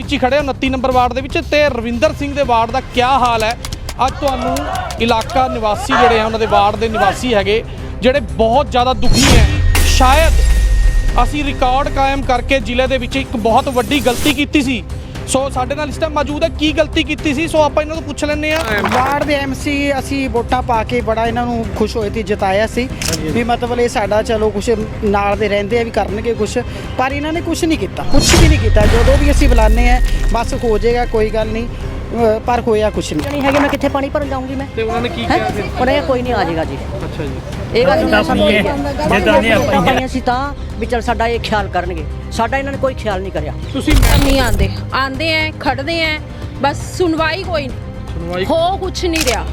ਵਿੱਚ ਹੀ ਖੜੇ 29 number ward ਦੇ ਵਿੱਚ। ਤੇ ਰਵਿੰਦਰ ਸਿੰਘ ਦੇ ਵਾਰਡ ਦਾ ਕੀ ਹਾਲ ਹੈ? ਅੱਜ ਤੁਹਾਨੂੰ ਇਲਾਕਾ ਨਿਵਾਸੀ ਜਿਹੜੇ ਆ, ਉਹਨਾਂ ਦੇ ਵਾਰਡ ਦੇ ਨਿਵਾਸੀ ਹੈਗੇ, ਜਿਹੜੇ ਬਹੁਤ ਜ਼ਿਆਦਾ ਦੁਖੀ ਹੈ। ਸ਼ਾਇਦ ਅਸੀਂ ਰਿਕਾਰਡ ਕਾਇਮ ਕਰਕੇ ਜ਼ਿਲ੍ਹੇ ਦੇ ਵਿੱਚ ਇੱਕ ਬਹੁਤ ਵੱਡੀ ਗਲਤੀ ਕੀਤੀ ਸੀ। ਸੋ ਸਾਡੇ ਨਾਲ ਇਸ ਟਾਈਮ ਮੌਜੂਦ ਹੈ। ਕੀ ਗਲਤੀ ਕੀਤੀ ਸੀ? ਸੋ ਆਪਾਂ ਇਹਨਾਂ ਤੋਂ ਪੁੱਛ ਲੈਂਦੇ ਆ ਵਾਰਡ ਦੇ ਐਮਸੀ ਅਸੀਂ ਵੋਟਾਂ ਪਾ ਕੇ ਬੜਾ ਇਹਨਾਂ ਨੂੰ ਖੁਸ਼ ਹੋਏ ਤੇ ਜਿਤਾਇਆ ਸੀ। ਵੀ ਮਤਲਬ ਇਹ ਸਾਡਾ ਚਲੋ ਕੁਝ ਨਾਲ ਦੇ ਰਹਿੰਦੇ ਆ ਵੀ ਕਰਨਗੇ ਕੁਝ ਪਰ ਇਹਨਾਂ ਨੇ ਕੁਝ ਨਹੀਂ ਕੀਤਾ। ਕੁਝ ਵੀ ਨਹੀਂ ਕੀਤਾ। ਜਦੋਂ ਵੀ ਅਸੀਂ ਬੁਲਾਉਂਦੇ ਆ ਬਸ ਹੋ ਜਾਏਗਾ ਕੋਈ ਗੱਲ ਨਹੀਂ। ਪਰ ਹੋਇਆ ਕੁਝ ਨਹੀਂ। ਨਹੀਂ ਹੈਗੇ ਮੈਂ ਕਿੱਥੇ ਪਾਣੀ ਭਰਨ ਜਾਊਂਗੀ ਮੈਂ? ਤੇ ਉਹਨਾਂ ਨੇ ਕੀ? ਕਿਹਾ ਫਿਰ? ਉਹਨੇ ਕੋਈ ਨਹੀਂ ਆ ਜਾਏਗਾ ਜੀ। ਅੱਛਾ ਜੀ। ਇਹ ਗੱਲ ਨਹੀਂ ਸਾਨੂੰ ਜਿੱਦਾਂ ਨਹੀਂ ਆਪਾਂ ਪਾਈਆਂ ਸੀ ਤਾਂ ਵੀ ਚਲ ਸਾਡਾ ਇਹ ਖਿਆਲ ਕਰਨਗੇ। ਸਾਡਾ ਇਹਨਾਂ ਨੇ ਕੋਈ ਖਿਆਲ ਨਹੀਂ ਕਰਿਆ। ਤੁਸੀਂ ਨਹੀਂ ਆਂਦੇ ਆਂਦੇ ਐ ਖੜਦੇ ਐ ਬਸ ਸੁਣਵਾਈ ਕੋਈ ਸੁਣਵਾਈ ਹੋ ਕੁਛ ਨਹੀਂ ਰਿਹਾ।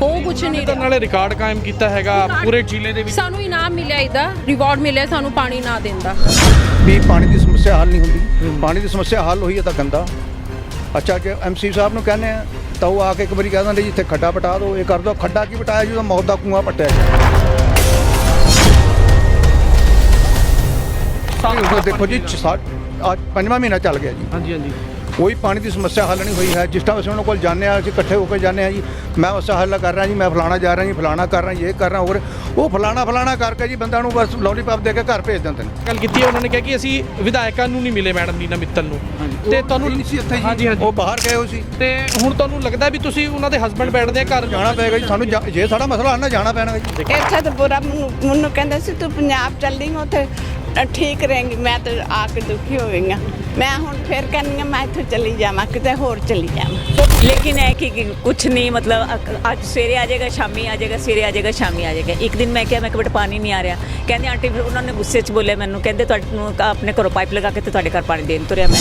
ਹੋ ਕੁਛ ਨਹੀਂ ਰਿਹਾ। ਨਾਲੇ ਰਿਕਾਰਡ ਕਾਇਮ ਕੀਤਾ ਹੈਗਾ ਪੂਰੇ ਜ਼ਿਲ੍ਹੇ ਦੇ ਵਿੱਚ। ਸਾਨੂੰ ਇਨਾਮ ਮਿਲਿਆ ਇਹਦਾ ਰਿਵਾਰਡ ਮਿਲਿਆ ਸਾਨੂੰ ਪਾਣੀ ਨਾ ਦੇਣ ਦਾ। ਵੀ ਪਾਣੀ ਦੀ ਸਮੱਸਿਆ ਹੱਲ ਨਹੀਂ ਹੁੰਦੀ। ਪਾਣੀ ਦੀ ਸਮੱਸਿਆ ਹੱਲ ਹੋਈ ਹੈ ਤਾਂ ਗੰਦਾ। ਅੱਛਾ ਜੇ ਐਮਸੀ ਸਾਹਿਬ ਨੂੰ ਕਹਿੰਦੇ ਆ ਤਾਂ ਉਹ ਆ ਕੇ ਇੱਕ ਵਾਰੀ ਕਹਿ ਦਿੰਦੇ ਜੀ ਇੱਥੇ ਖੱਡਾ ਪਟਾ ਦਿਓ ਇਹ ਕਰ ਦਿਓ। ਖੱਡਾ ਕੀ ਪਟਾਇਆ ਜਦੋਂ ਮੌਤ ਦਾ ਕੂਆ ਪੱਟਿਆ ਹੁਣ ਦੇਖੋ ਜੀ ਸਾ- ਅੱਜ ਪੰਜਵਾਂ ਮਹੀਨਾ ਚੱਲ ਗਿਆ ਜੀ। ਹਾਂਜੀ ਹਾਂਜੀ। ਕੋਈ ਪਾਣੀ ਦੀ ਸਮੱਸਿਆ ਹੱਲ ਨਹੀਂ ਹੋਈ ਹੈ। ਜਿਸ ਟਾਈਮ ਅਸੀਂ ਉਹਨਾਂ ਕੋਲ ਜਾਂਦੇ ਆ ਅਸੀਂ ਇਕੱਠੇ ਹੋ ਕੇ ਜਾਂਦੇ ਆ ਜੀ। ਮੈਂ ਉਸ ਹੱਲ ਕਰ ਰਿਹਾ ਜੀ ਮੈਂ ਫਲਾਣਾ ਜਾ ਰਿਹਾ ਜੀ ਫਲਾਣਾ ਕਰ ਰਿਹਾ ਜੀ ਇਹ ਕਰ ਰਿਹਾ ਹੋਰ। ਉਹ ਫਲਾਣਾ ਫਲਾਣਾ ਕਰਕੇ ਜੀ ਬੰਦਾ ਨੂੰ ਬਸ ਲੋਲੀਪੌਪ ਦੇ ਕੇ ਘਰ ਭੇਜ ਦਿੰਦੇ ਨੇ। ਗੱਲ ਕੀਤੀ ਹੈ ਉਹਨਾਂ ਨੇ ਕਿਹਾ ਕਿ ਅਸੀਂ ਵਿਧਾਇਕਾਂ ਨੂੰ ਨਹੀਂ ਮਿਲੇ ਮੈਡਮ ਨੀਨਾ ਮਿੱਤਲ ਨੂੰ। ਤੇ ਤੁਹਾਨੂੰ ਨਹੀਂ ਸੀ ਇੱਥੇ ਜੀ। ਉਹ ਬਾਹਰ ਗਏ ਹੋਏ ਸੀ। ਤੇ ਹੁਣ ਤੁਹਾਨੂੰ ਲੱਗਦਾ ਵੀ ਤੁਸੀਂ ਉਹਨਾਂ ਦੇ ਹਸਬੰਡ ਬੈਠਦੇ ਆ ਘਰ? ਜਾਣਾ ਪਏਗਾ ਜੀ ਸਾਨੂੰ ਜਾ- ਜੇ ਸਾਡਾ ਮਸਲਾ ਆਣਾ ਜਾਣਾ ਪੈਣਾ ਜੀ। ਇੱਥੇ ਤਾਂ ਪੂਰਾ ਮੈਨੂੰ ਕਹਿੰਦੇ ਸੀ ਤੂੰ ਪੰਜਾਬ ਚੱਲੀ ਉੱਥੇ ਠੀਕ ਰਹੇਂਗੀ ਮੈਂ ਤਾਂ ਆ ਕੇ ਦੁਖੀ ਹੋ ਗਈ ਹਾਂ। ਮੈਂ ਹੁਣ ਫਿਰ ਕਹਿੰਦੀ ਹਾਂ ਮੈਂ ਇੱਥੋਂ ਚਲੀ ਜਾਵਾਂ ਕਿਤੇ ਹੋਰ ਚਲੀ ਜਾਵਾਂ। ਲੇਕਿਨ ਇਹ ਕਿ ਕਿ ਕੁਛ ਨਹੀਂ ਮਤਲਬ ਅ- ਅੱਜ ਸਵੇਰੇ ਆ ਜਾਏਗਾ ਸ਼ਾਮੀ ਆ ਜਾਏਗਾ ਸਵੇਰੇ ਆ ਜਾਏਗਾ ਸ਼ਾਮੀ ਆ ਜਾਏਗਾ। ਇੱਕ ਦਿਨ ਮੈਂ ਕਿਹਾ ਮੈਂ ਕਿ ਬੇਟਾ ਪਾਣੀ ਨਹੀਂ ਆ ਰਿਹਾ। ਕਹਿੰਦੇ ਆਂਟੀ ਫਿਰ ਉਹਨਾਂ ਨੇ ਗੁੱਸੇ 'ਚ ਬੋਲੇ ਮੈਨੂੰ। ਕਹਿੰਦੇ ਤੁਹਾਨੂੰ ਆਪਣੇ ਘਰੋਂ ਪਾਈਪ ਲਗਾ ਕੇ ਤੇ ਤੁਹਾਡੇ ਘਰ ਪਾਣੀ ਦੇਣ ਤੁਰਿਆ ਮੈਂ।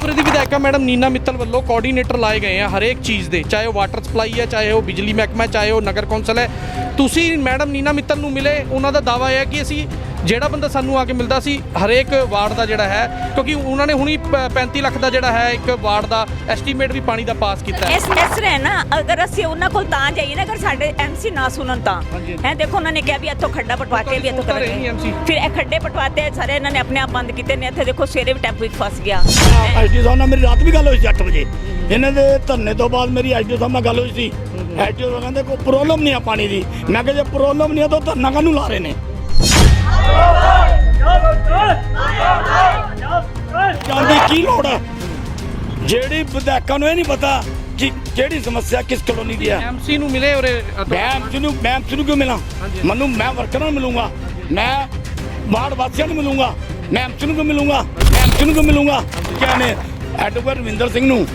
ਪੂਰੇ ਦੀ ਵਿਧਾਇਕਾ ਮੈਡਮ ਨੀਨਾ ਮਿੱਤਲ ਵੱਲੋਂ ਕੋਆਰਡੀਨੇਟਰ ਲਾਏ ਗਏ ਆ ਹਰੇਕ ਚੀਜ਼ ਦੇ ਚਾਹੇ ਉਹ ਵਾਟਰ ਸਪਲਾਈ ਹੈ ਚਾਹੇ ਉਹ ਬਿਜਲੀ ਮਹਿਕਮਾ ਹੈ, ਚਾਹੇ ਉਹ ਨਗਰ ਕੌਂਸਲ ਹੈ। ਤੁਸੀਂ ਮੈਡਮ ਨੀਨਾ ਮਿੱਤਲ ਨੂੰ ਮਿਲੇ ਉਹਨਾਂ ਦਾ ਦਾਵਾ ਇਹ ਹੈ ਕਿ ਅਸੀਂ ਜਿਹੜਾ ਬੰਦਾ ਸਾਨੂੰ ਆ ਕੇ ਮਿਲਦਾ ਸੀ ਹਰੇਕ ਵਾਰਡ ਦਾ ਜਿਹੜਾ ਹੈ ਕਿਉਂਕਿ ਉਹਨਾਂ ਨੇ ਹੁਣੀ ਪ- 35 ਲੱਖ ਦਾ ਜਿਹੜਾ ਹੈ ਇੱਕ ਵਾਰਡ ਦਾ ਐਸਟੀਮੇਟ ਵੀ ਪਾਣੀ ਦਾ ਪਾਸ ਕੀਤਾ ਹੈ। ਇਸ ਇਸ ਰਹਿ ਨਾ ਅਗਰ ਅਸੀਂ ਉਹਨਾਂ ਕੋਲ ਤਾਂ ਜਾਈਏ ਨਾ ਅਗਰ ਸਾਡੇ ਐਮਸੀ ਨਾ ਸੁਣਨ ਤਾਂ। ਹੈ ਦੇਖੋ ਉਹਨਾਂ ਨੇ ਕਿਹਾ ਵੀ ਇੱਥੋਂ ਖੱਡਾ ਪਟਵਾ ਕੇ ਵੀ ਇੱਥੋਂ ਕਰਾਂਗੇ ਫਿਰ ਇਹ ਖੱਡੇ ਪਟਵਾਤੇ ਸਾਰੇ ਇਹਨਾਂ ਨੇ ਆਪਣੇ ਆਪ ਬੰਦ ਕੀਤੇ ਨੇ ਇੱਥੇ ਦੇਖੋ ਸਵੇਰੇ ਵੀ ਟੈਂਪੂ ਵਿੱਚ ਫਸ ਗਿਆ। ਐਸਡੀ ਸਾਹਿਬ ਨਾਲ ਮੇਰੀ ਰਾਤ ਵੀ ਗੱਲ ਹੋਈ ਸੀ 8 ਵਜੇ। ਇਹਨਾਂ ਦੇ ਧਰਨੇ ਤੋਂ ਬਾਅਦ ਮੇਰੀ ਐਸਡੀ ਸਾਹਿਬ ਨਾਲ ਗੱਲ ਹੋਈ ਸੀ। ਐਸਡੀ ਸਾਹਿਬ ਕਹਿੰਦੇ ਕੋਈ ਪ੍ਰੋਬਲਮ ਨਹੀਂ ਆ ਪਾਣੀ ਦੀ। ਮੈਂ ਕਿਹਾ ਜੇ ਪ੍ਰੋਬਲਮ ਨਹੀਂ ਆ ਤਾਂ ਧਰਨਾ ਕਾਹਨੂੰ ਲਾ ਰਹੇ ਨੇ? ਜਾਂਦੀ ਕੀ ਲੋੜ ਹੈ? ਜਿਹੜੀ ਵਿਧਾਇਕਾਂ ਨੂੰ ਇਹ ਨਹੀਂ ਪਤਾ ਕਿ ਕਿਹੜੀ ਸਮੱਸਿਆ ਕਿਸ ਕਲੋਨੀ ਦੀ ਹੈ। ਐਮਸੀ ਨੂੰ ਮਿਲੇ ਔਰ ਮੈਂ ਜਿਹਨੂੰ ਮੈਂ ਜਿਹਨੂੰ ਕਿਉਂ ਮਿਲਾਂ? ਮੈਨੂੰ ਮੈਂ ਵਰਕਰਾਂ ਨੂੰ ਮਿਲੂੰਗਾ। ਮੈਂ ਵਾਰਡ ਵਾਸੀਆਂ ਨੂੰ ਮਿਲੂੰਗਾ। ਮੈਂ ਐਮਸੀ ਨੂੰ ਕਿਉਂ ਮਿਲੂੰਗਾ? ਮੈਂ ਐਮਸੀ ਨੂੰ ਕਿਉਂ ਮਿਲੂੰਗਾ? ਕਿਆ ਨੇ? ਐਡਵੋਕੇਟ ਰਵਿੰਦਰ ਸਿੰਘ ਨੂੰ।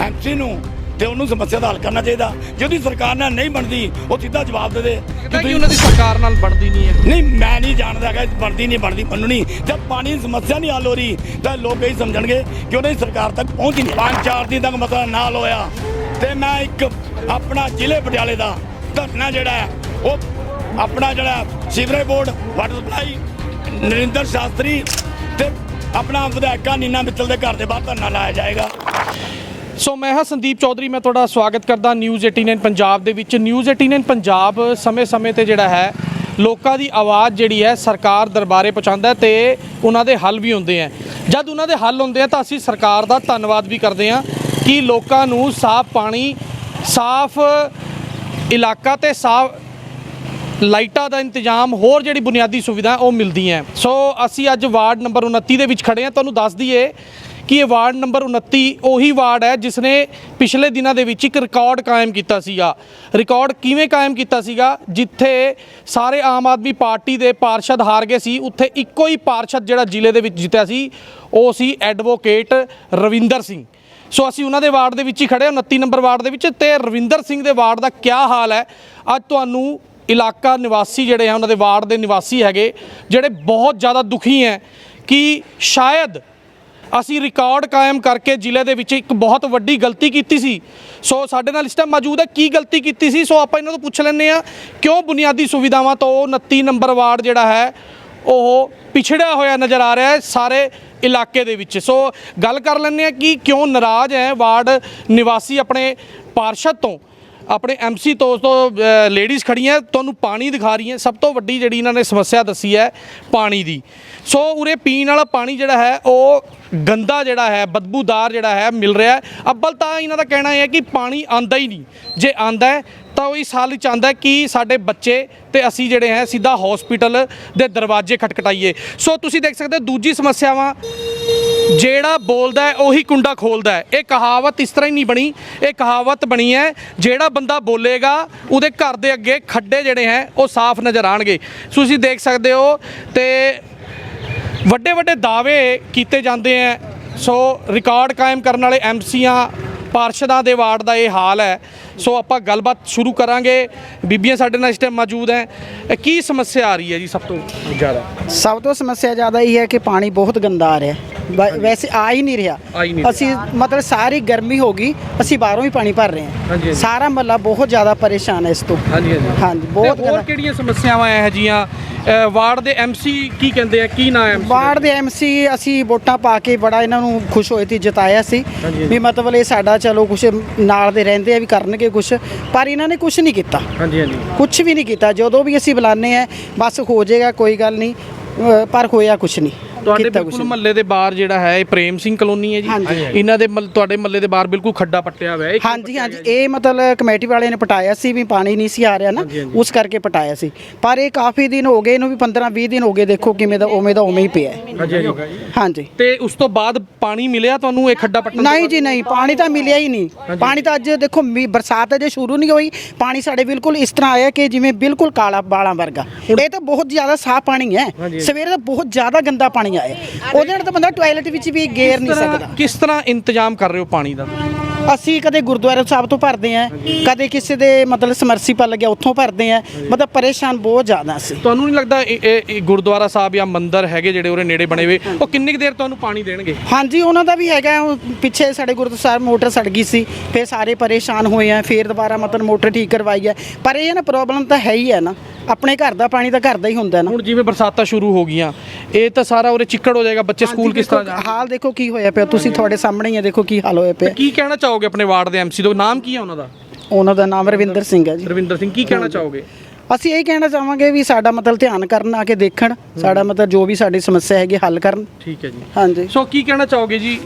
ਐਮਸੀ ਨੂੰ। ਤੇ ਉਹਨੂੰ ਸਮੱਸਿਆ ਦਾ ਹੱਲ ਕਰਨਾ ਚਾਹੀਦਾ। ਜੇ ਉਹਦੀ ਸਰਕਾਰ ਨਾਲ ਨਹੀਂ ਬਣਦੀ ਉਹ ਸਿੱਧਾ ਜਵਾਬ ਦੇ ਦੇ। ਕਿ ਉਹਨਾਂ ਦੀ ਸਰਕਾਰ ਨਾਲ ਬਣਦੀ ਨਹੀਂ ਹੈ। ਨਹੀਂ ਮੈਂ ਨਹੀਂ ਜਾਣਦਾ ਕਿ ਬਣਦੀ ਨਹੀਂ ਬਣਦੀ ਮੈਨੂੰ ਨਹੀਂ ਜਦ ਪਾਣੀ ਦੀ ਸਮੱਸਿਆ ਨਹੀਂ ਹੱਲ ਹੋ ਰਹੀ ਤਾਂ ਲੋਕ ਇਹ ਸਮਝਣਗੇ ਕਿ ਉਹਨਾਂ ਦੀ ਸਰਕਾਰ ਤੱਕ ਪਹੁੰਚ ਹੀ ਨਹੀਂ। ਪੰਜ ਚਾਰ ਦਿਨ ਤੱਕ ਮਸਲਾ ਨਾ ਹੱਲ ਹੋਇਆ। ਤੇ ਮੈਂ ਇੱਕ ਆਪਣਾ ਜ਼ਿਲ੍ਹੇ ਪਟਿਆਲੇ ਦਾ ਧਰਨਾ ਜਿਹੜਾ ਹੈ ਉਹ ਆਪਣਾ ਜਿਹੜਾ sewerage board water supply Narinder Shastri ਤੇ ਆਪਣਾ ਵਿਧਾਇਕਾ ਨੀਨਾ ਮਿੱਤਲ ਦੇ ਘਰ ਦੇ ਬਾਹਰ ਧਰਨਾ ਲਾਇਆ ਜਾਏਗਾ। ਸੋ ਮੈਂ ਹਾਂ ਸੰਦੀਪ ਚੌਧਰੀ, ਮੈਂ ਤੁਹਾਡਾ ਸਵਾਗਤ ਕਰਦਾ ਨਿਊਜ਼ 89 ਪੰਜਾਬ ਦੇ ਵਿੱਚ। ਨਿਊਜ਼ 89 ਪੰਜਾਬ ਸਮੇਂ-ਸਮੇਂ ਤੇ ਜਿਹੜਾ ਹੈ, ਲੋਕਾਂ ਦੀ ਆਵਾਜ਼ ਜਿਹੜੀ ਹੈ, ਸਰਕਾਰ ਦਰਬਾਰੇ ਪਹੁੰਚਾਉਂਦਾ ਹੈ ਤੇ ਉਹਨਾਂ ਦੇ ਹੱਲ ਵੀ ਹੁੰਦੇ ਆ ਜਦ ਉਹਨਾਂ ਦੇ ਹੱਲ ਹੁੰਦੇ ਆ ਤਾਂ ਅਸੀਂ ਸਰਕਾਰ ਦਾ ਧੰਨਵਾਦ ਵੀ ਕਰਦੇ ਆ ਕਿ ਲੋਕਾਂ ਨੂੰ ਸਾਫ਼ ਪਾਣੀ, ਸਾਫ਼ ਇਲਾਕਾ ਤੇ ਸਾਫ਼ ਲਾਈਟਾਂ ਦਾ ਇੰਤਜ਼ਾਮ, ਹੋਰ ਜਿਹੜੀ ਬੁਨਿਆਦੀ ਸੁਵਿਧਾ ਉਹ ਮਿਲਦੀਆਂ ਸੋ ਅਸੀਂ ਅੱਜ ਵਾਰਡ ਨੰਬਰ 29 ਦੇ ਵਿੱਚ ਖੜੇ ਹਾਂ। ਤੁਹਾਨੂੰ ਦੱਸ ਦਈਏ ਕਿ ਇਹ ਵਾਰਡ ਨੰਬਰ 29 ਉਹੀ ਵਾਰਡ ਹੈ ਜਿਸ ਨੇ ਪਿਛਲੇ ਦਿਨਾਂ ਦੇ ਵਿੱਚ ਇੱਕ ਰਿਕਾਰਡ ਕਾਇਮ ਕੀਤਾ ਸੀਗਾ। ਰਿਕਾਰਡ ਕਿਵੇਂ ਕਾਇਮ ਕੀਤਾ ਸੀਗਾ? ਜਿੱਥੇ ਸਾਰੇ ਆਮ ਆਦਮੀ ਪਾਰਟੀ ਦੇ ਪਾਰਸ਼ਦ ਹਾਰ ਗਏ ਸੀ, ਉੱਥੇ ਇੱਕੋ ਹੀ ਪਾਰਸ਼ਦ ਜਿਹੜਾ ਜ਼ਿਲ੍ਹੇ ਦੇ ਵਿੱਚ ਜਿੱਤਿਆ ਸੀ, ਉਹ ਸੀ ਐਡਵੋਕੇਟ ਰਵਿੰਦਰ ਸਿੰਘ। ਸੋ ਅਸੀਂ ਉਹਨਾਂ ਦੇ ਵਾਰਡ ਦੇ ਵਿੱਚ ਹੀ ਖੜੇ ਹਾਂ 29 ਨੰਬਰ ਵਾਰਡ ਦੇ ਵਿੱਚ ਤੇ ਰਵਿੰਦਰ ਸਿੰਘ ਦੇ ਵਾਰਡ ਦਾ ਕੀ ਹਾਲ ਹੈ? ਅੱਜ ਤੁਹਾਨੂੰ ਇਲਾਕਾ ਨਿਵਾਸੀ ਜਿਹੜੇ ਆ, ਉਹਨਾਂ ਦੇ ਵਾਰਡ ਦੇ ਨਿਵਾਸੀ ਹੈਗੇ, ਜਿਹੜੇ ਬਹੁਤ ਜ਼ਿਆਦਾ ਦੁਖੀ ਹੈ ਕਿ ਸ਼ਾਇਦ ਅਸੀਂ ਰਿਕਾਰਡ ਕਾਇਮ ਕਰਕੇ ਜ਼ਿਲ੍ਹੇ ਦੇ ਵਿੱਚ ਇੱਕ ਬਹੁਤ ਵੱਡੀ ਗਲਤੀ ਕੀਤੀ ਸੀ। ਸੋ ਸਾਡੇ ਨਾਲ ਇਸ ਟਾਈਮ ਮੌਜੂਦ ਹੈ। ਕੀ ਗਲਤੀ ਕੀਤੀ ਸੀ? ਸੋ ਆਪਾਂ ਇਹਨਾਂ ਤੋਂ ਪੁੱਛ ਲੈਂਦੇ ਆ ਕਿਉਂ ਬੁਨਿਆਦੀ ਸੁਵਿਧਾਵਾਂ ਤੋਂ 29 ਨੰਬਰ ਵਾਰਡ ਜਿਹੜਾ ਹੈ, ਉਹ ਪਿਛੜਿਆ ਹੋਇਆ ਨਜ਼ਰ ਆ ਰਿਹਾ ਹੈ ਸਾਰੇ ਇਲਾਕੇ ਦੇ ਵਿੱਚ। ਸੋ ਗੱਲ ਕਰ ਲੈਂਦੇ ਆ ਕਿ ਕਿਉਂ ਨਾਰਾਜ਼ ਹੈ ਵਾਰਡ ਨਿਵਾਸੀ ਆਪਣੇ ਪਾਰਸ਼ਦ ਤੋਂ? ਆਪਣੇ ਐਮਸੀ ਤੋਂ ਤੋਂ ਲੇਡੀਜ਼ ਖੜੀਆਂ ਤੁਹਾਨੂੰ ਪਾਣੀ ਦਿਖਾ ਰਹੀਆਂ। ਸਭ ਤੋਂ ਵੱਡੀ ਜਿਹੜੀ ਇਹਨਾਂ ਨੇ ਸਮੱਸਿਆ ਦੱਸੀ ਹੈ ਪਾਣੀ ਦੀ। ਸੋ ਉਰੇ ਪੀਣ ਵਾਲਾ ਪਾਣੀ ਜਿਹੜਾ ਹੈ, ਉਹ ਗੰਦਾ ਜਿਹੜਾ ਹੈ, ਬਦਬੂਦਾਰ ਜਿਹੜਾ ਹੈ, ਮਿਲ ਰਿਹਾ ਹੈ। ਅੱਬਲ, ਤਾਂ ਇਹਨਾਂ ਦਾ ਕਹਿਣਾ ਇਹ ਹੈ ਕਿ ਪਾਣੀ ਆਂਦਾ ਹੀ ਨਹੀਂ। ਜੇ ਆਂਦਾ ਹੈ, ਤਾਂ ਉਹ ਇਸ ਹਾਲ ਵਿੱਚ ਆਂਦਾ ਕਿ ਸਾਡੇ ਬੱਚੇ ਤੇ ਅਸੀਂ ਜਿਹੜੇ ਹੈ, ਸਿੱਧਾ ਹਸਪੀਟਲ ਦੇ ਦਰਵਾਜ਼ੇ ਖਟਖਟਾਈਏ। ਸੋ ਤੁਸੀਂ ਦੇਖ ਸਕਦੇ ਹੋ, ਦੂਜੀ ਸਮੱਸਿਆਵਾਂ, ਜਿਹੜਾ ਬੋਲਦਾ ਹੈ, ਉਹੀ ਕੁੰਡਾ ਖੋਲਦਾ ਹੈ। ਇਹ ਕਹਾਵਤ ਇਸ ਤਰ੍ਹਾਂ ਹੀ ਨਹੀਂ ਬਣੀ। ਇਹ ਕਹਾਵਤ ਬਣੀ ਹੈ, ਜਿਹੜਾ ਬੰਦਾ ਬੋਲੇਗਾ, ਉਹਦੇ ਘਰ ਦੇ ਅੱਗੇ ਖੱਡੇ ਜਿਹੜੇ ਹੈ, ਉਹ ਸਾਫ਼ ਨਜ਼ਰ ਆਣਗੇ ਤੁਸੀਂ ਦੇਖ ਸਕਦੇ ਹੋ, ਤੇ ਵੱਡੇ ਵੱਡੇ ਦਾਅਵੇ ਕੀਤੇ ਜਾਂਦੇ ਹੈ ਸੋ ਰਿਕਾਰਡ ਕਾਇਮ ਕਰਨ ਵਾਲੇ ਐਮਸੀਆਂ ਪਾਰਸ਼ਦਾਂ ਦੇ ਵਾਰਡ ਦਾ ਇਹ ਹਾਲ ਹੈ ਸੋ ਆਪਾਂ ਗੱਲਬਾਤ ਸ਼ੁਰੂ ਕਰਾਂਗੇ। ਬੀਬੀਆਂ ਸਾਡੇ ਨਾਲ ਇਸ ਟਾਈਮ ਮੌਜੂਦ ਹੈ ਕੀ ਸਮੱਸਿਆ ਆ ਰਹੀ ਹੈ ਜੀ ਸਭ ਤੋਂ ਜ਼ਿਆਦਾ? ਸਭ ਤੋਂ ਸਮੱਸਿਆ ਜ਼ਿਆਦਾ ਇਹ ਹੈ ਕਿ ਪਾਣੀ ਬਹੁਤ ਗੰਦਾ ਆ ਰਿਹਾ ਹੈ। ਵੈਸੇ ਆ ਹੀ ਨਹੀਂ ਰਿਹਾ। ਆ ਹੀ ਅਸੀਂ ਮਤਲਬ ਸਾਰੀ ਗਰਮੀ ਹੋ ਗਈ ਅਸੀਂ ਬਾਹਰੋਂ ਹੀ ਪਾਣੀ ਭਰ ਰਹੇ ਹਾਂ। ਸਾਰਾ ਮਹੱਲਾ ਬਹੁਤ ਜ਼ਿਆਦਾ ਪਰੇਸ਼ਾਨ ਹੈ ਇਸ ਤੋਂ। ਹਾਂਜੀ ਹਾਂਜੀ। ਬਹੁਤ ਹੋਰ ਕਿਹੜੀਆਂ ਸਮੱਸਿਆਵਾਂ ਇਹ ਜੀਆਂ ਵਾਰਡ ਦੇ ਐਮਸੀ ਕੀ ਕਹਿੰਦੇ ਆ? ਕੀ ਨਾਂ ਹੈ? ਵਾਰਡ ਦੇ ਐਮਸੀ ਅਸੀਂ ਵੋਟਾਂ ਪਾ ਕੇ ਬੜਾ ਇਹਨਾਂ ਨੂੰ ਖੁਸ਼ ਹੋਏ ਸੀ ਜਿਤਾਇਆ ਸੀ। ਵੀ ਮਤਲਬ ਇਹ ਸਾਡਾ ਚਲੋ ਕੁਝ ਨਾਲ ਦੇ ਰਹਿੰਦੇ ਆ ਵੀ ਕਰਨਗੇ ਕੁਝ ਪਰ ਇਹਨਾਂ ਨੇ ਕੁਝ ਨਹੀਂ ਕੀਤਾ। ਹਾਂਜੀ ਹਾਂਜੀ। ਕੁਝ ਵੀ ਨਹੀਂ ਕੀਤਾ। ਜਦੋਂ ਵੀ ਅਸੀਂ ਬੁਲਾਉਂਦੇ ਆ ਬਸ ਹੋ ਜਾਏਗਾ ਕੋਈ ਗੱਲ ਨਹੀਂ। ਪਰ ਹੋਇਆ ਕੁਝ ਨਹੀਂ। ਤੁਹਾਡੇ ਕੀਤਾ ਕੁਛ ਬਿਲਕੁਲ। ਮਹੱਲੇ ਦੇ ਬਾਹਰ ਜਿਹੜਾ ਹੈ ਇਹ ਪ੍ਰੇਮ ਸਿੰਘ ਕਲੋਨੀ ਹੈ ਜੀ। ਹਾਂਜੀ। ਇਹਨਾਂ ਦੇ ਮਹੱਲ- ਤੁਹਾਡੇ ਮਹੱਲੇ ਦੇ ਬਾਹਰ ਬਿਲਕੁਲ ਖੱਡਾ ਪੱਟਿਆ ਹੋਇਆ ਹੈ। ਹਾਂਜੀ ਹਾਂਜੀ। ਇਹ ਮਤਲਬ ਕਮੇਟੀ ਵਾਲਿਆਂ ਨੇ ਪਟਾਇਆ ਸੀ ਵੀ ਪਾਣੀ ਨਹੀਂ ਸੀ ਆ ਰਿਹਾ ਨਾ। ਉਸ ਕਰਕੇ ਪਟਾਇਆ ਸੀ। ਪਰ ਇਹ ਕਾਫੀ ਦਿਨ ਹੋ ਗਏ ਇਹਨੂੰ ਵੀ 15 20 ਦਿਨ ਹੋ ਗਏ ਦੇਖੋ ਕਿਵੇਂ ਦਾ ਉਵੇਂ ਦਾ ਉਵੇਂ ਹੀ ਪਿਆ ਹੈ। ਹਾਂਜੀ ਤੇ ਉਸ ਤੋਂ ਬਾਅਦ ਪਾਣੀ ਮਿਲਿਆ ਤੁਹਾਨੂੰ ਇਹ ਖੱਡਾ ਪੱਟਣ ਨਹੀਂ? ਜੀ ਨਹੀਂ। ਪਾਣੀ ਤਾਂ ਮਿਲਿਆ ਹੀ ਨਹੀਂ। ਪਾਣੀ ਤਾਂ ਅੱਜ ਦੇਖੋ ਬਰਸਾਤ ਅਜੇ ਸ਼ੁਰੂ ਨਹੀਂ ਹੋਈ। ਪਾਣੀ ਸਾਡੇ ਬਿਲਕੁਲ ਇਸ ਤਰ੍ਹਾਂ ਆਇਆ ਕਿ ਜਿਵੇਂ ਬਿਲਕੁਲ ਕਾਲਾ ਬਾਲਾਂ ਵਰਗਾ। ਇਹ ਤਾਂ ਬਹੁਤ ਜ਼ਿਆਦਾ ਸਾਫ਼ ਪਾਣੀ ਹੈ। ਸਵੇਰੇ ਤਾਂ ਬਹੁਤ ਜ਼ਿਆਦਾ ਗੰਦਾ ਪਾਣੀ ਆਇਆ ਉਹਦੇ ਨਾਲ ਤਾਂ ਬੰਦਾ ਟਾਇਲਟ ਵਿੱਚ ਵੀ ਗੇਰ ਨਹੀਂ ਸਕਦਾ। ਕਿਸ ਤਰ੍ਹਾਂ ਇੰਤਜ਼ਾਮ ਕਰ ਰਹੇ ਹੋ ਪਾਣੀ ਦਾ? ਅਸੀਂ ਕਦੇ ਗੁਰਦੁਆਰਾ ਸਾਹਿਬ ਤੋਂ ਭਰਦੇ ਆਂ ਕਦੇ ਕਿਸੇ ਦੇ ਮਤਲਬ ਸਮਰਸੀਪਲ ਲੱਗਿਆ ਉੱਥੋਂ ਭਰਦੇ ਆਂ ਮਤਲਬ ਪਰੇਸ਼ਾਨ ਬਹੁਤ ਜ਼ਿਆਦਾ ਸੀ ਤੁਹਾਨੂੰ ਨਹੀਂ ਲੱਗਦਾ ਇਹ- ਇਹ ਇਹ ਗੁਰਦੁਆਰਾ ਸਾਹਿਬ ਜਾਂ ਮੰਦਿਰ ਹੈਗੇ ਜਿਹੜੇ ਉਹਦੇ ਨੇੜੇ ਬਣੇ ਹੋਏ ਉਹ ਕਿੰਨੀ ਕੁ ਦੇਰ ਤੁਹਾਨੂੰ ਪਾਣੀ ਦੇਣਗੇ? ਹਾਂਜੀ ਉਹਨਾਂ ਦਾ ਵੀ ਹੈਗਾ ਉਹ ਪਿੱਛੇ ਸਾਡੇ ਗੁਰਦੁਆਰਾ ਸਾਹਿਬ ਮੋਟਰ ਸੜ ਗਈ ਸੀ ਫਿਰ ਸਾਰੇ ਪਰੇਸ਼ਾਨ ਹੋਏ ਆ ਫਿਰ ਦੁਬਾਰਾ ਮਤਲਬ ਮੋਟਰ ਠੀਕ ਕਰਵਾਈ ਹੈ ਪਰ ਇਹ ਨਾ ਪ੍ਰੋਬਲਮ ਤਾਂ ਹੈ ਹੀ ਹੈ ਨਾ ਆਪਣੇ ਘਰ ਦਾ ਪਾਣੀ ਤਾਂ ਘਰ ਦਾ ਹੀ ਹੁੰਦਾ ਨਾ। ਹੁਣ ਜਿਵੇਂ ਬਰਸਾਤਾਂ ਸ਼ੁਰੂ ਹੋ ਗਈਆਂ ਇਹ ਤਾਂ ਸਾਰਾ ਉਹਦੇ ਚਿੱਕੜ ਹੋ ਜਾਏਗਾ ਬੱਚੇ ਸਕੂਲ ਕਿਸ ਤਰ੍ਹਾਂ ਜਾਣ? ਹਾਲ ਦੇਖੋ ਕੀ ਹੋਇਆ ਪਿਆ ਤੁਸੀਂ ਤੁਹਾਡੇ ਸਾਹਮਣੇ ਹੀ ਹੈ ਦੇਖੋ ਕੀ ਹਾਲ ਹੋਇਆ ਪਿਆ। ਕੀ ਕਹਿਣਾ ਚਾਹੋਗੇ ਆਪਣੇ ਵਾਰਡ ਦੇ ਐਮਸੀ ਦਾ ਨਾਮ ਕੀ ਹੈ ਉਹਨਾਂ ਦਾ? ਉਹਨਾਂ ਦਾ ਨਾਮ ਰਵਿੰਦਰ ਸਿੰਘ ਹੈ ਜੀ। ਰਵਿੰਦਰ ਸਿੰਘ ਕੀ ਕਹਿਣਾ ਚਾਹੋਗੇ? ਅਸੀਂ ਇਹ ਕਹਿਣਾ ਚਾਹਾਂਗੇ ਵੀ ਸਾਡਾ ਮਤਲਬ ਧਿਆਨ ਕਰਨ ਆ ਕੇ ਦੇਖਣ ਸਾਡਾ ਮਤਲਬ ਜੋ ਵੀ ਸਾਡੀ ਸਮੱਸਿਆ ਹੈਗੀ ਹੱਲ ਕਰਨ। ਠੀਕ ਹੈ ਜੀ। ਹਾਂਜੀ। ਸੋ ਕੀ ਕਹਿਣਾ ਚਾਹੋਗੇ ਜੀ?